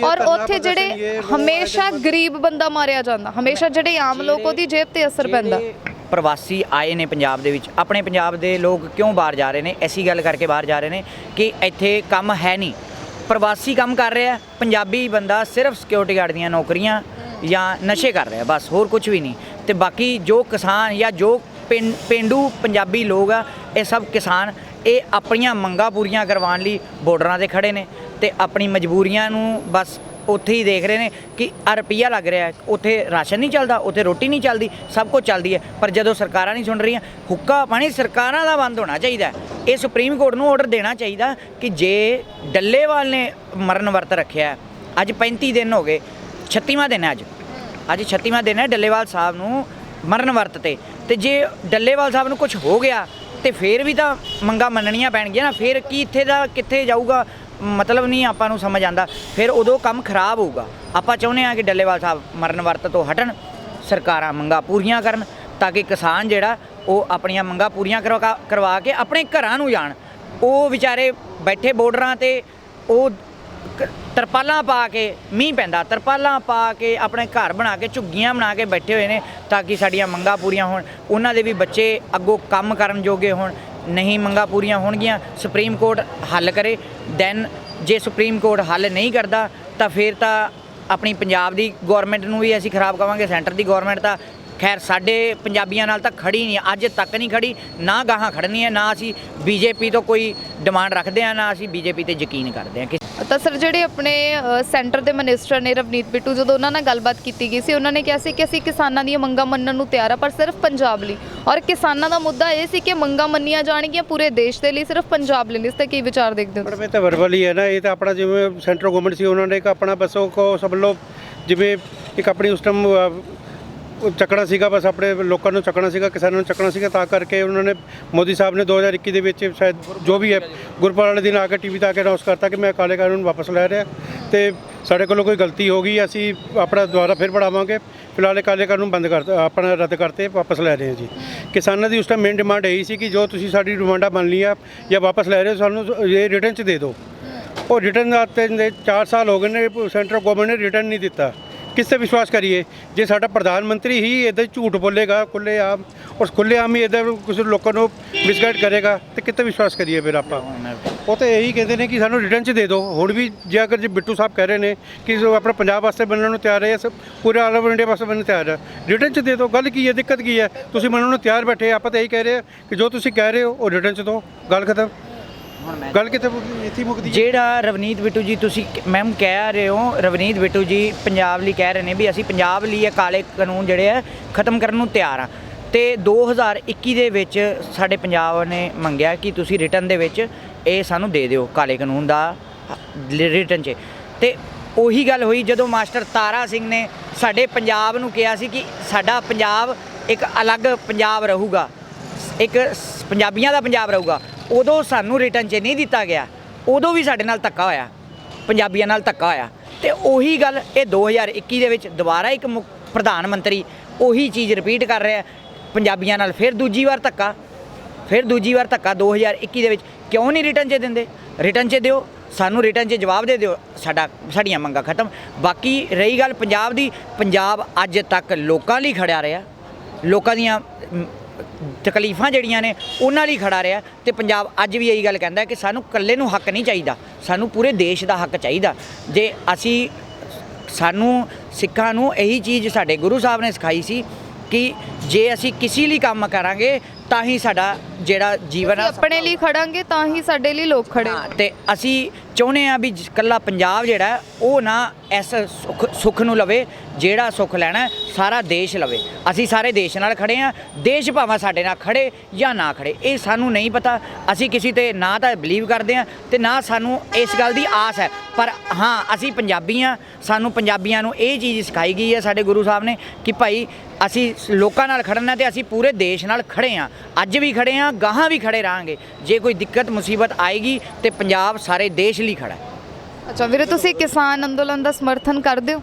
ਔਰ ਉੱਥੇ ਜਿਹੜੇ ਹਮੇਸ਼ਾ ਗਰੀਬ ਬੰਦਾ ਮਾਰਿਆ ਜਾਂਦਾ। ਹਮੇਸ਼ਾ ਜਿਹੜੇ ਆਮ ਲੋਕ ਉਹਦੀ ਜੇਬ ਤੇ ਅਸਰ ਪੈਂਦਾ। ਪ੍ਰਵਾਸੀ ਆਏ ਨੇ ਪੰਜਾਬ ਦੇ ਵਿੱਚ ਆਪਣੇ ਪੰਜਾਬ ਦੇ ਲੋਕ ਕਿਉਂ ਬਾਹਰ ਜਾ ਰਹੇ ਨੇ? ਐਸੀ ਗੱਲ ਕਰਕੇ ਬਾਹਰ ਜਾ ਰਹੇ ਨੇ ਕਿ ਇੱਥੇ ਕੰਮ ਹੈ ਨਹੀਂ। ਪ੍ਰਵਾਸੀ ਕੰਮ ਕਰ ਰਿਹਾ ਪੰਜਾਬੀ ਬੰਦਾ ਸਿਰਫ ਸਿਕਿਉਰਿਟੀ ਗਾਰਡ ਦੀਆਂ ਨੌਕਰੀਆਂ ਜਾਂ ਨਸ਼ੇ ਕਰ ਰਿਹਾ ਬਸ ਹੋਰ ਕੁਝ ਵੀ ਨਹੀਂ। ਤੇ ਬਾਕੀ ਜੋ ਕਿਸਾਨ ਜਾਂ ਜੋ ਪੇਂਡੂ ਪੰਜਾਬੀ ਲੋਕ ਆ, ਇਹ ਸਭ ਕਿਸਾਨ, ਇਹ ਆਪਣੀਆਂ ਮੰਗਾਂ ਪੂਰੀਆਂ ਕਰਵਾਉਣ ਲਈ ਬਾਰਡਰਾਂ ਤੇ ਖੜੇ ਨੇ ਤੇ ਆਪਣੀ ਮਜਬੂਰੀਆਂ ਨੂੰ ਬਸ ਉੱਥੇ ਹੀ ਦੇਖ ਰਹੇ ਨੇ ਕਿ ਆ ਰੁਪਈਆ ਲੱਗ ਰਿਹਾ ਉੱਥੇ ਰਾਸ਼ਨ ਨਹੀਂ ਚੱਲਦਾ, ਉੱਥੇ ਰੋਟੀ ਨਹੀਂ ਚੱਲਦੀ, ਸਭ ਕੁਝ ਚੱਲਦੀ ਹੈ। ਪਰ ਜਦੋਂ ਸਰਕਾਰਾਂ ਨਹੀਂ ਸੁਣ ਰਹੀਆਂ, ਹੁੱਕਾ ਪਾਣੀ ਸਰਕਾਰਾਂ ਦਾ ਬੰਦ ਹੋਣਾ ਚਾਹੀਦਾ ਇਹ ਸੁਪਰੀਮ ਕੋਰਟ ਨੂੰ ਆਰਡਰ ਦੇਣਾ ਚਾਹੀਦਾ ਕਿ ਜੇ ਡੱਲੇਵਾਲ ਨੇ ਮਰਨ ਵਰਤ ਰੱਖਿਆ ਅੱਜ 35 ਦਿਨ ਹੋ ਗਏ 36ਵਾਂ ਦਿਨ ਹੈ ਅੱਜ। ਅੱਜ 36ਵਾਂ ਦਿਨ ਹੈ ਡੱਲੇਵਾਲ ਸਾਹਿਬ ਨੂੰ ਮਰਨ ਵਰਤ ਤੇ। ਤੇ ਜੇ ਡੱਲੇਵਾਲ ਸਾਹਿਬ ਨੂੰ ਕੁਝ ਹੋ ਗਿਆ ਤੇ ਫੇਰ ਵੀ ਤਾਂ ਮੰਗਾ ਮੰਨਣੀਆਂ ਪੈਣਗੀਆਂ ਨਾ, ਫੇਰ ਕੀ ਇੱਥੇ ਦਾ ਕਿੱਥੇ ਜਾਊਗਾ? ਮਤਲਬ ਨਹੀਂ ਆਪਾਂ ਨੂੰ ਸਮਝ ਆਂਦਾ ਫਿਰ ਉਦੋਂ ਕੰਮ ਖਰਾਬ ਹੋਊਗਾ। ਆਪਾਂ ਚਾਹੁੰਦੇ ਹਾਂ ਕਿ ਡੱਲੇਵਾਲ ਸਾਹਿਬ ਮਰਨ ਵਰਤ ਤੋਂ ਹਟਣ, ਸਰਕਾਰਾਂ ਮੰਗਾ ਪੂਰੀਆਂ ਕਰਨ, ਤਾਂ ਕਿ ਕਿਸਾਨ ਜਿਹੜਾ, ਉਹ ਆਪਣੀਆਂ ਮੰਗਾ ਪੂਰੀਆਂ ਕਰਵਾ ਕਰਵਾ ਕੇ ਆਪਣੇ ਘਰਾਂ ਨੂੰ ਜਾਣ। ਉਹ ਵਿਚਾਰੇ ਬੈਠੇ ਬਾਰਡਰਾਂ ਤੇ, ਉਹ ਤਰਪਾਲਾਂ ਪਾ ਕੇ ਮੀਂਹ ਪੈਂਦਾ। ਤਰਪਾਲਾਂ ਪਾ ਕੇ ਆਪਣੇ ਘਰ ਬਣਾ ਕੇ, ਝੁੱਗੀਆਂ ਬਣਾ ਕੇ ਬੈਠੇ ਹੋਏ ਨੇ ਤਾਂ ਕਿ ਸਾਡੀਆਂ ਮੰਗਾਂ ਪੂਰੀਆਂ ਹੋਣ। ਉਹਨਾਂ ਦੇ ਵੀ ਬੱਚੇ ਅੱਗੋਂ ਕੰਮ ਕਰਨ ਜੋਗੇ ਹੋਣ। ਨਹੀਂ ਮੰਗਾਂ ਪੂਰੀਆਂ ਹੋਣਗੀਆਂ, ਸੁਪਰੀਮ ਕੋਰਟ ਹੱਲ ਕਰੇ। ਦੈਨ ਜੇ ਸੁਪਰੀਮ ਕੋਰਟ ਹੱਲ ਨਹੀਂ ਕਰਦਾ, ਤਾਂ ਫਿਰ ਤਾਂ ਆਪਣੀ ਪੰਜਾਬ ਦੀ ਗਵਰਨਮੈਂਟ ਨੂੰ ਵੀ ਅਸੀਂ ਖਰਾਬ ਕਵਾਂਗੇ, ਸੈਂਟਰ ਦੀ ਗਵਰਨਮੈਂਟ ਤਾਂ ਖੈਰ ਸਾਡੇ ਪੰਜਾਬੀਆਂ ਨਾਲ ਤਾਂ ਖੜੀ ਨਹੀਂ, ਅੱਜ ਤੱਕ ਨਹੀਂ ਖੜੀ, ਨਾ ਗਾਹਾਂ ਖੜਨੀ ਹੈ ਨਾ ਅਸੀਂ ਬੀਜੇਪੀ ਤੋਂ ਕੋਈ ਡਿਮਾਂਡ ਰੱਖਦੇ ਆ, ਨਾ ਅਸੀਂ ਬੀਜੇਪੀ ਤੇ ਯਕੀਨ ਕਰਦੇ ਆ। ਕਿ ਤਾਂ ਸਰ ਜਿਹੜੇ ਆਪਣੇ ਸੈਂਟਰ ਦੇ ਮਿਨਿਸਟਰ ਨੇ ਰਵਨੀਤ ਬਿੱਟੂ ਜਦੋਂ ਉਹਨਾਂ ਨਾਲ ਗੱਲਬਾਤ ਕੀਤੀ ਗਈ ਸੀ, ਉਹਨਾਂ ਨੇ ਕਿਹਾ ਸੀ ਕਿ ਅਸੀਂ ਕਿਸਾਨਾਂ ਦੀਆਂ ਮੰਗਾਂ ਮੰਨਣ ਨੂੰ ਤਿਆਰ ਆ, ਪਰ ਸਿਰਫ ਪੰਜਾਬ ਲਈ। ਔਰ ਕਿਸਾਨਾਂ ਦਾ ਮੁੱਦਾ ਇਹ ਸੀ ਕਿ ਮੰਗਾਂ ਮੰਨੀਆਂ ਜਾਣਗੀਆਂ ਪੂਰੇ ਦੇਸ਼ ਦੇ ਲਈ, ਸਿਰਫ ਪੰਜਾਬ ਲਈ ਇਸ ਤੇ ਕੀ ਵਿਚਾਰ ਦੇਖਦੇ ਹੋ ਮੈਂ ਤਾਂ ਵਰਬਲ ਹੈ ਨਾ, ਇਹ ਤਾਂ ਆਪਣਾ ਜਿਵੇਂ ਸੈਂਟਰਲ ਗਵਰਨਮੈਂਟ ਸੀ, ਉਹਨਾਂ ਨੇ ਇੱਕ ਆਪਣਾ ਬਸੋ ਕੋ ਸਭ ਲੋ ਜਿਵੇਂ ਇੱਕ ਆਪਣੀ ਉਸ ਟਾਈਮ ਉਹ ਚੱਕਣਾ ਸੀਗਾ, ਬਸ ਆਪਣੇ ਲੋਕਾਂ ਨੂੰ ਚੱਕਣਾ ਸੀਗਾ, ਕਿਸਾਨਾਂ ਨੂੰ ਚੱਕਣਾ ਸੀਗਾ, ਤਾਂ ਕਰਕੇ ਉਹਨਾਂ ਨੇ ਮੋਦੀ ਸਾਹਿਬ ਨੇ 2021 ਦੇ ਵਿੱਚ ਸ਼ਾਇਦ ਜੋ ਵੀ ਹੈ, ਗੁਰਪੁਰਬ ਵਾਲੇ ਦਿਨ ਆ ਕੇ ਟੀਵੀ ਤੇ ਆ ਕੇ ਅਨਾਉਂਸ ਕਰਤਾ ਕਿ ਮੈਂ ਕਾਲੇ ਕਾਨੂੰਨ ਵਾਪਸ ਲੈ ਰਿਹਾ। ਤੇ ਸਾਡੇ ਕੋਲੋਂ ਕੋਈ ਗਲਤੀ ਹੋ ਗਈ, ਅਸੀਂ ਆਪਣਾ ਦੁਬਾਰਾ ਫਿਰ ਪੜਾਵਾਂਗੇ ਫਿਲਹਾਲ ਇਹ ਕਾਲੇ ਕਾਨੂੰਨ ਬੰਦ ਕਰ, ਆਪਣਾ ਰੱਦ ਕਰਤੇ, ਵਾਪਸ ਲੈ ਰਹੇ ਹਾਂ ਜੀ। ਕਿਸਾਨਾਂ ਦੀ ਉਸ ਟਾਈਮ ਮੇਨ ਡਿਮਾਂਡ ਇਹੀ ਸੀ ਕਿ ਜੋ ਤੁਸੀਂ ਸਾਡੀ ਡਿਮਾਂਡਾਂ ਮੰਨ ਲਈਆਂ, ਜਾਂ ਵਾਪਸ ਲੈ ਰਹੇ ਹੋ, ਸਾਨੂੰ ਇਹ ਰਿਟਰਨ ਚ ਦੇ ਦਿਓ। ਉਹ ਰਿਟਰਨ ਆਤੇ ਨੇ 4 ਸਾਲ ਹੋ ਗਏ ਨੇ ਸੈਂਟਰ ਗਵਰਨਮੈਂਟ ਨੇ ਰਿਟਰਨ ਨਹੀਂ ਦਿੱਤਾ। ਕਿਸ ਤੇ ਵਿਸ਼ਵਾਸ ਕਰੀਏ? ਜੇ ਸਾਡਾ ਪ੍ਰਧਾਨ ਮੰਤਰੀ ਹੀ ਇਹਦੇ ਝੂਠ ਬੋਲੇਗਾ ਖੁੱਲੇ ਆਮ ਔਰ ਖੁੱਲੇ ਆਮ ਹੀ ਇਦਾਂ ਕੁਝ ਲੋਕਾਂ ਨੂੰ ਮਿਸਗਾਈਡ ਕਰੇਗਾ, ਤੇ ਕਿੱਥੇ ਵਿਸ਼ਵਾਸ ਕਰੀਏ ਫਿਰ ਆਪਾਂ? ਉਹ ਤਾਂ ਇਹੀ ਕਹਿੰਦੇ ਨੇ ਕਿ ਸਾਨੂੰ ਰਿਟਰਨ ਚ ਦੇ ਦਿਓ। ਹੁਣ ਵੀ ਜੇ ਅਗਰ ਜੇ ਬਿੱਟੂ ਸਾਹਿਬ ਕਹਿ ਰਹੇ ਨੇ ਕਿ ਜੋ ਆਪਣਾ ਪੰਜਾਬ ਵਾਸਤੇ ਬਣਨ ਨੂੰ ਤਿਆਰ ਹੈ ਸਭ ਪੂਰੇ ਆਲ ਓਵਰ ਇੰਡੀਆ ਵਾਸਤੇ ਬਣਨ ਨੂੰ ਤਿਆਰ ਹੈ ਰਿਟਰਨ ਚ ਦੇ ਦਿਓ। ਗੱਲ ਕੀ ਹੈ? ਦਿੱਕਤ ਕੀ ਹੈ? ਤੁਸੀਂ ਬਣਨ ਨੂੰ ਤਿਆਰ ਬੈਠੇ ਆਪਾਂ ਤਾਂ ਇਹੀ ਕਹਿ ਰਹੇ ਹਾਂ ਕਿ ਜੋ ਤੁਸੀਂ ਕਹਿ ਰਹੇ ਹੋ, ਉਹ ਰਿਟਰਨ ਚ ਦਿਓ। ਗੱਲ ਖਤਮ। ਗੱਲ ਕਿੱਥੇ ਮੁੱਕਦੀ- ਇੱਥੇ ਹੀ ਮੁੱਕਦੀ ਹੈ? ਜਿਹੜਾ ਰਵਨੀਤ ਬਿੱਟੂ ਜੀ, ਤੁਸੀਂ ਮੈਮ ਕਹਿ ਰਹੇ ਹੋ, ਰਵਨੀਤ ਬਿੱਟੂ ਜੀ ਪੰਜਾਬ ਲਈ ਕਹਿ ਰਹੇ ਨੇ ਵੀ ਅਸੀਂ ਪੰਜਾਬ ਲਈ ਇਹ ਕਾਲੇ ਕਾਨੂੰਨ ਜਿਹੜੇ ਆ, ਖਤਮ ਕਰਨ ਨੂੰ ਤਿਆਰ ਆ। ਤੇ 2021 ਦੇ ਵਿੱਚ ਸਾਡੇ ਪੰਜਾਬ ਨੇ ਮੰਗਿਆ ਕਿ ਤੁਸੀਂ ਰਿਟਰਨ ਦੇ ਵਿੱਚ ਇਹ ਸਾਨੂੰ ਦੇ ਦਿਓ ਕਾਲੇ ਕਾਨੂੰਨ ਦਾ ਰਿਟਰਨ 'ਚ। ਤੇ ਉਹੀ ਗੱਲ ਹੋਈ ਜਦੋਂ ਮਾਸਟਰ ਤਾਰਾ ਸਿੰਘ ਨੇ ਸਾਡੇ ਪੰਜਾਬ ਨੂੰ ਕਿਹਾ ਸੀ ਕਿ ਸਾਡਾ ਪੰਜਾਬ ਇੱਕ ਅਲੱਗ ਪੰਜਾਬ ਰਹੂਗਾ। ਇੱਕ ਪੰਜਾਬੀਆਂ ਦਾ ਪੰਜਾਬ ਰਹੂਗਾ। ਉਦੋਂ ਸਾਨੂੰ ਰਿਟਰਨ 'ਚ ਨਹੀਂ ਦਿੱਤਾ ਗਿਆ, ਉਦੋਂ ਵੀ ਸਾਡੇ ਨਾਲ ਧੱਕਾ ਹੋਇਆ। ਪੰਜਾਬੀਆਂ ਨਾਲ ਧੱਕਾ ਹੋਇਆ। ਤੇ ਉਹੀ ਗੱਲ ਇਹ 2021 ਦੇ ਵਿੱਚ ਦੁਬਾਰਾ ਇੱਕ ਮੁੱਖ ਪ੍ਰਧਾਨ ਮੰਤਰੀ ਉਹੀ ਚੀਜ਼ ਰਿਪੀਟ ਕਰ ਰਿਹਾ ਪੰਜਾਬੀਆਂ ਨਾਲ ਫਿਰ ਦੂਜੀ ਵਾਰ ਧੱਕਾ, ਫਿਰ ਦੂਜੀ ਵਾਰ ਧੱਕਾ 2021 ਦੇ ਵਿੱਚ ਕਿਉਂ ਨਹੀਂ ਰਿਟਰਨ 'ਚ ਦਿੰਦੇ? ਰਿਟਰਨ 'ਚ ਦਿਓ, ਸਾਨੂੰ ਰਿਟਰਨ 'ਚ ਜਵਾਬ ਦੇ ਦਿਓ, ਸਾਡਾ, ਸਾਡੀਆਂ ਮੰਗਾਂ ਖਤਮ। ਬਾਕੀ ਰਹੀ ਗੱਲ ਪੰਜਾਬ ਦੀ, ਪੰਜਾਬ ਅੱਜ ਤੱਕ ਲੋਕਾਂ ਲਈ ਖੜਿਆ ਰਿਹਾ। ਲੋਕਾਂ ਦੀਆਂ ਤਕਲੀਫਾਂ ਜਿਹੜੀਆਂ ਨੇ ਉਹਨਾਂ ਲਈ ਖੜਾ ਰਿਹਾ ਤੇ ਪੰਜਾਬ ਅੱਜ ਵੀ ਇਹੀ ਗੱਲ ਕਹਿੰਦਾ ਕਿ ਸਾਨੂੰ ਇਕੱਲੇ ਨੂੰ ਹੱਕ ਨਹੀਂ ਚਾਹੀਦਾ ਸਾਨੂੰ ਪੂਰੇ ਦੇਸ਼ ਦਾ ਹੱਕ ਚਾਹੀਦਾ। ਜੇ ਅਸੀਂ ਸਾਨੂੰ ਸਿੱਖਾਂ ਨੂੰ ਇਹੀ ਚੀਜ਼ ਸਾਡੇ ਗੁਰੂ ਸਾਹਿਬ ਨੇ ਸਿਖਾਈ ਸੀ ਕਿ ਜੇ ਅਸੀਂ ਕਿਸੇ ਲਈ ਕੰਮ ਕਰਾਂਗੇ ਤਾਂ ਹੀ ਸਾਡਾ ਜਿਹੜਾ ਜੀਵਨ ਆ ਆਪਣੇ ਲਈ ਖੜਾਂਗੇ ਤਾਂ ਹੀ ਸਾਡੇ ਲਈ ਲੋਕ ਖੜੇ ਤੇ ਅਸੀਂ ਚਾਹੁੰਦੇ ਆ ਵੀ ਜ- ਇਕੱਲਾ ਪੰਜਾਬ ਜਿਹੜਾ ਉਹ ਨਾ ਇਸ ਸੁੱਖ ਸੁੱਖ ਨੂੰ ਲਵੇ, ਜਿਹੜਾ ਸੁੱਖ ਲੈਣਾ ਸਾਰਾ ਦੇਸ਼ ਲਵੇ। ਅਸੀਂ ਸਾਰੇ ਦੇਸ਼ ਨਾਲ ਖੜੇ ਆ ਦੇਸ਼ ਭਾਵੇਂ ਸਾਡੇ ਨਾਲ ਖੜੇ ਜਾਂ ਨਾ ਖੜੇ, ਇਹ ਸਾਨੂੰ ਨਹੀਂ ਪਤਾ। ਅਸੀਂ ਕਿਸੇ ਤੇ ਨਾ ਤਾਂ ਬਲੀਵ ਕਰਦੇ ਆ ਤੇ ਨਾ ਸਾਨੂੰ ਇਸ ਗੱਲ ਦੀ ਆਸ ਹੈ। ਪਰ ਹਾਂ, ਅਸੀਂ ਪੰਜਾਬੀ ਆ ਸਾਨੂੰ ਪੰਜਾਬੀਆਂ ਨੂੰ ਇਹ ਚੀਜ਼ ਸਿਖਾਈ ਗਈ ਹੈ ਸਾਡੇ ਗੁਰੂ ਸਾਹਿਬ ਨੇ ਕਿ ਭਾਈ, ਅਸੀਂ ਲੋਕਾਂ ਨਾਲ ਖੜਨਾ ਤੇ ਅਸੀਂ ਪੂਰੇ ਦੇਸ਼ ਨਾਲ ਖੜੇ ਆ ਅੱਜ ਵੀ ਖੜੇ ਆ ਗਾਹਾਂ ਵੀ ਖੜੇ ਰਹਾਂਗੇ। ਜੇ ਕੋਈ ਦਿੱਕਤ, ਮੁਸੀਬਤ ਆਏਗੀ ਤੇ ਪੰਜਾਬ ਸਾਰੇ ਦੇਸ਼ ਲਈ ਖੜਾ ਹੈ। ਅੱਛਾ ਵੀਰੇ ਤੁਸੀਂ ਕਿਸਾਨ ਅੰਦੋਲਨ ਦਾ ਸਮਰਥਨ ਕਰਦੇ ਹੋ?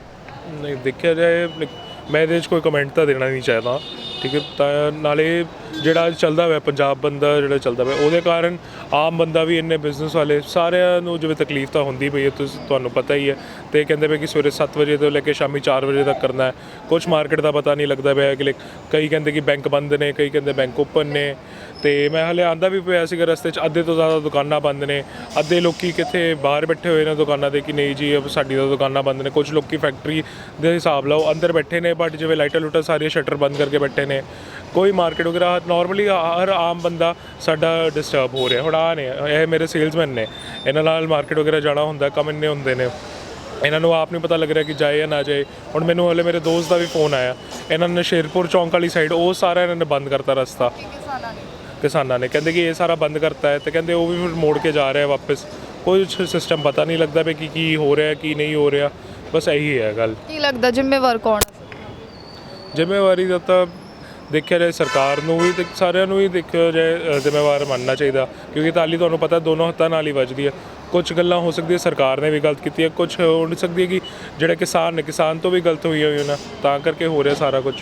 ਨਹੀਂ ਦੇਖਿਆ ਜਾਏ like, ਮੈਂ ਇਹਦੇ 'ਚ ਕੋਈ ਕਮੈਂਟ ਤਾਂ ਦੇਣਾ ਨਹੀਂ ਚਾਹਦਾ ਠੀਕ ਹੈ? ਤਾਂ ਨਾਲੇ ਜਿਹੜਾ ਚੱਲਦਾ ਹੋਇਆ ਪੰਜਾਬ ਬੰਦਾ ਜਿਹੜਾ ਚੱਲਦਾ ਹੋਇਆ ਉਹਦੇ ਕਾਰਨ ਆਮ ਬੰਦਾ ਵੀ ਇੰਨੇ ਬਿਜ਼ਨਸ ਵਾਲੇ ਸਾਰਿਆਂ ਨੂੰ ਜਿਵੇਂ ਤਕਲੀਫ ਤਾਂ ਹੁੰਦੀ ਪਈ ਹੈ ਤੁਸੀਂ ਤੁਹਾਨੂੰ ਪਤਾ ਹੀ ਹੈ। ਤੇ ਕਹਿੰਦੇ ਪਏ ਕਿ ਸਵੇਰੇ 7 ਵਜੇ ਤੋਂ ਲੈ ਕੇ ਸ਼ਾਮੀ 4 ਵਜੇ ਤੱਕ ਕਰਨਾ ਹੈ। ਕੁਝ ਮਾਰਕੀਟ ਦਾ ਪਤਾ ਨਹੀਂ ਲੱਗਦਾ ਪਿਆ ਕਿ like, ਕਈ ਕਹਿੰਦੇ ਕਿ ਬੈਂਕ ਬੰਦ ਨੇ ਕਈ ਕਹਿੰਦੇ ਬੈਂਕ ਓਪਨ ਨੇ। ਤੇ ਮੈਂ ਹਲੇ ਆਂਦਾ ਵੀ ਪਿਆ ਸੀਗਾ ਰਸਤੇ 'ਚ, ਅੱਧੇ ਤੋਂ ਜ਼ਿਆਦਾ ਦੁਕਾਨਾਂ ਬੰਦ ਨੇ। ਅੱਧੇ ਲੋਕੀ ਕਿੱਥੇ ਬਾਹਰ ਬੈਠੇ ਹੋਏ ਨੇ ਦੁਕਾਨਾਂ ਦੇ ਕਿ ਨਹੀਂ ਜੀ ਅਬ ਸਾਡੀ ਤਾਂ ਦੁਕਾਨਾਂ ਬੰਦ ਨੇ। ਕੁਝ ਲੋਕੀ ਫੈਕਟਰੀ ਦੇ ਹਿਸਾਬ ਲਾਓ, ਅੰਦਰ ਬੈਠੇ ਨੇ ਬਟ ਜਿਵੇਂ ਲਾਈਟਾਂ ਲੂਟਾਂ ਸਾਰੀਆਂ ਸ਼ਟਰ ਬੰਦ ਕਰਕੇ ਬੈਠੇ ਨੇ। ਕੋਈ ਮਾਰਕੀਟ ਵਗੈਰਾ ਨਾਰਮਲੀ ਹਰ ਆਮ ਬੰਦਾ ਸਾਡਾ ਡਿਸਟਰਬ ਹੋ ਰਿਹਾ। ਹੁਣ ਆ ਨੇ, ਇਹ ਮੇਰੇ ਸੇਲਸਮੈਨ ਨੇ। ਇਹਨਾਂ ਨਾਲ ਮਾਰਕੀਟ ਵਗੈਰਾ ਜਾਣਾ ਹੁੰਦਾ, ਕੰਮ ਇੰਨੇ ਹੁੰਦੇ ਨੇ। ਇਹਨਾਂ ਨੂੰ ਆਪ ਨਹੀਂ ਪਤਾ ਲੱਗ ਰਿਹਾ ਕਿ ਜਾਏ ਜਾਂ ਨਾ ਜਾਏ। ਹੁਣ ਮੈਨੂੰ ਹਲੇ ਮੇਰੇ ਦੋਸਤ ਦਾ ਵੀ ਫੋਨ ਆਇਆ। ਇਹਨਾਂ ਨੇ ਸ਼ੇਰਪੁਰ ਚੌਂਕ ਵਾਲੀ ਸਾਈਡ ਉਹ ਸਾਰਾ ਇਹਨਾਂ ਨੇ ਬੰਦ ਕਰਤਾ ਰਸਤਾ। ਕਿਸਾਨਾਂ ਨੇ। ਕਹਿੰਦੇ ਕਿ ਇਹ ਸਾਰਾ ਬੰਦ ਕਰਤਾ ਹੈ ਤੇ ਕਹਿੰਦੇ ਉਹ ਵੀ ਫਿਰ ਮੋੜ ਕੇ ਜਾ ਰਿਹਾ ਵਾਪਸ। ਕੋਈ ਸਿਸਟਮ ਪਤਾ ਨਹੀਂ ਲੱਗਦਾ ਵੀ ਕੀ ਕੀ ਹੋ ਰਿਹਾ ਕੀ ਨਹੀਂ ਹੋ ਰਿਹਾ। ਬਸ ਇਹੀ ਹੈ ਗੱਲ। ਕੀ ਲੱਗਦਾ ਜ਼ਿੰਮੇਵਾਰ ਕੌਣ ਹੈ? ਜ਼ਿੰਮੇਵਾਰੀ ਦਾ ਤਾਂ ਦੇਖਿਆ ਜਾਏ ਸਰਕਾਰ ਨੂੰ ਵੀ ਤੇ ਸਾਰਿਆਂ ਨੂੰ ਹੀ ਦੇਖਿਆ ਜਾਏ ਜ਼ਿੰਮੇਵਾਰ ਮੰਨਣਾ ਚਾਹੀਦਾ। ਕਿਉਂਕਿ ਤਾਲੀ ਤੁਹਾਨੂੰ ਪਤਾ ਦੋਨੋਂ ਹੱਥਾਂ ਨਾਲ ਹੀ ਵੱਜਦੀ ਹੈ। ਕੁਝ ਗੱਲਾਂ ਹੋ ਸਕਦੀ ਹੈ ਸਰਕਾਰ ਨੇ ਵੀ ਗਲਤ ਕੀਤੀ ਹੈ ਕੁਝ ਹੋ ਨਹੀਂ ਸਕਦੀ ਹੈ ਕਿ ਜਿਹੜੇ ਕਿਸਾਨ ਨੇ ਕਿਸਾਨ ਤੋਂ ਵੀ ਗਲਤ ਹੋਈ ਹੋਈ ਨਾ ਤਾਂ ਕਰਕੇ ਹੋ ਰਿਹਾ ਸਾਰਾ ਕੁਝ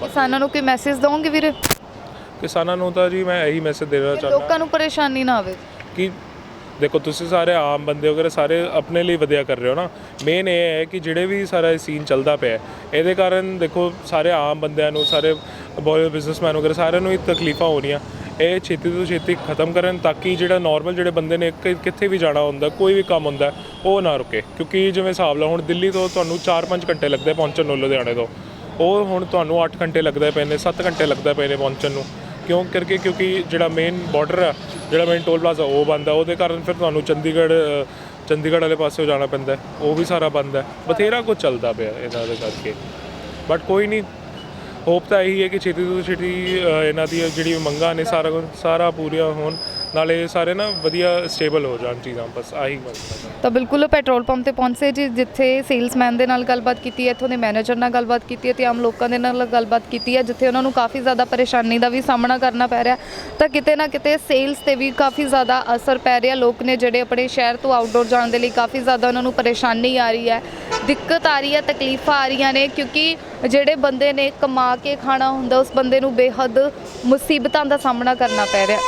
ਕਿਸਾਨਾਂ ਨੂੰ ਕੋਈ ਮੈਸੇਜ ਦਵੋਗੇ ਵੀਰੇ? ਕਿਸਾਨਾਂ ਨੂੰ ਤਾਂ ਜੀ ਮੈਂ ਇਹੀ ਮੈਸੇਜ ਦੇਣਾ ਚਾਹੁੰਦਾ। ਲੋਕਾਂ ਨੂੰ ਪਰੇਸ਼ਾਨੀ ਨਾ ਆਵੇ। ਕਿ ਦੇਖੋ ਤੁਸੀਂ ਸਾਰੇ ਆਮ ਬੰਦੇ ਵਗੈਰਾ ਸਾਰੇ ਆਪਣੇ ਲਈ ਵਧੀਆ ਕਰ ਰਹੇ ਹੋ ਨਾ ਮੇਨ ਇਹ ਹੈ ਕਿ ਜਿਹੜੇ ਵੀ ਸਾਰਾ ਸੀਨ ਚੱਲਦਾ ਪਿਆ ਹੈ, ਇਹਦੇ ਕਾਰਨ ਦੇਖੋ ਸਾਰੇ ਆਮ ਬੰਦਿਆਂ ਨੂੰ ਸਾਰੇ ਬੋਏ ਬਿਜ਼ਨਸਮੈਨ ਵਗੈਰਾ ਸਾਰਿਆਂ ਨੂੰ ਹੀ ਤਕਲੀਫਾਂ ਹੋ ਰਹੀਆਂ। ਇਹ ਛੇਤੀ ਤੋਂ ਛੇਤੀ ਖਤਮ ਕਰਨ ਤਾਂ ਕਿ ਜਿਹੜਾ ਨਾਰਮਲ ਜਿਹੜੇ ਬੰਦੇ ਨੇ ਕਿ- ਕਿੱਥੇ ਵੀ ਜਾਣਾ ਹੁੰਦਾ ਕੋਈ ਵੀ ਕੰਮ ਹੁੰਦਾ ਉਹ ਨਾ ਰੁਕੇ। ਕਿਉਂਕਿ ਜਿਵੇਂ ਹਿਸਾਬ ਲਾ ਹੁਣ ਦਿੱਲੀ ਤੋਂ ਤੁਹਾਨੂੰ 4-5 ਘੰਟੇ ਲੱਗਦੇ ਪਹੁੰਚਣ ਨੂੰ ਲੁਧਿਆਣੇ ਤੋਂ। ਉਹ ਹੁਣ ਤੁਹਾਨੂੰ 8 ਘੰਟੇ ਲੱਗਦੇ ਪਏ ਨੇ 7 ਘੰਟੇ ਲੱਗਦੇ ਪਏ ਨੇ ਪਹੁੰਚਣ ਨੂੰ। ਕਿਉਂ ਕਰਕੇ? ਕਿਉਂਕਿ ਜਿਹੜਾ ਮੇਨ ਬਾਰਡਰ ਆ, ਜਿਹੜਾ ਮੇਨ ਟੋਲ ਪਲਾਜ਼ਾ ਉਹ ਬੰਦ ਆ। ਉਹਦੇ ਕਾਰਨ ਫਿਰ ਤੁਹਾਨੂੰ ਚੰਡੀਗੜ੍ਹ ਚੰਡੀਗੜ੍ਹ ਵਾਲੇ ਪਾਸੇ ਜਾਣਾ ਪੈਂਦਾ ਉਹ ਵੀ ਸਾਰਾ ਬੰਦ ਹੈ। ਬਥੇਰਾ ਕੁਝ ਚੱਲਦਾ ਪਿਆ ਇਹਨਾਂ ਦੇ ਕਰਕੇ। ਬਟ ਕੋਈ ਨਹੀਂ ਹੋਪ ਤਾਂ ਇਹੀ ਹੈ ਕਿ ਛੇਤੀ ਤੋਂ ਛੇਤੀ ਇਹਨਾਂ ਦੀ ਜਿਹੜੀ ਮੰਗਾਂ ਨੇ ਸਾਰਾ ਕੁਝ ਸਾਰਾ ਪੂਰੀਆਂ ਹੋਣ, ਨਾਲੇ ਸਾਰੇ ਨਾ ਵਧੀਆ ਸਟੇਬਲ ਹੋ ਜਾਣ ਚੀਜ਼ਾਂ, ਬਸ ਆਹੀ ਮੰਗਦਾ ਤਾਂ ਬਿਲਕੁਲ ਪੈਟਰੋਲ ਪੰਪ ਤੇ ਪਹੁੰਚੇ ਜੀ, ਜਿੱਥੇ ਸੇਲਸਮੈਨ ਦੇ ਨਾਲ ਗੱਲਬਾਤ ਕੀਤੀ ਹੈ, ਇੱਥੋਂ ਦੇ ਮੈਨੇਜਰ ਨਾਲ ਗੱਲਬਾਤ ਕੀਤੀ ਹੈ ਤੇ ਆਮ ਲੋਕਾਂ ਦੇ ਨਾਲ ਗੱਲਬਾਤ ਕੀਤੀ ਹੈ, ਜਿੱਥੇ ਉਹਨਾਂ ਨੂੰ ਕਾਫੀ ਜ਼ਿਆਦਾ ਪਰੇਸ਼ਾਨੀ ਦਾ ਵੀ ਸਾਹਮਣਾ ਕਰਨਾ ਪੈ ਰਿਹਾ। ਤਾਂ ਕਿਤੇ ਨਾ ਕਿਤੇ ਸੇਲਸ ਤੇ ਵੀ ਕਾਫੀ ਜ਼ਿਆਦਾ ਅਸਰ ਪੈ ਰਿਹਾ, ਲੋਕ ਨੇ ਜਿਹੜੇ ਆਪਣੇ ਸ਼ਹਿਰ ਤੋਂ ਆਊਟਡੋਰ ਜਾਣ ਦੇ ਲਈ ਕਾਫੀ ਜ਼ਿਆਦਾ ਉਹਨਾਂ ਨੂੰ ਪਰੇਸ਼ਾਨੀ ਆ ਰਹੀ ਹੈ। ਦਿੱਕਤ ਆ ਰਹੀ ਹੈ, ਤਕਲੀਫਾਂ ਆ ਰਹੀਆਂ ਨੇ, ਕਿਉਂਕਿ ਜਿਹੜੇ ਬੰਦੇ ਨੇ ਕਮਾ ਕੇ ਖਾਣਾ ਹੁੰਦਾ, ਉਸ ਬੰਦੇ ਨੂੰ ਬੇਹੱਦ ਮੁਸੀਬਤਾਂ ਦਾ ਸਾਹਮਣਾ ਕਰਨਾ ਪੈ ਰਿਹਾ।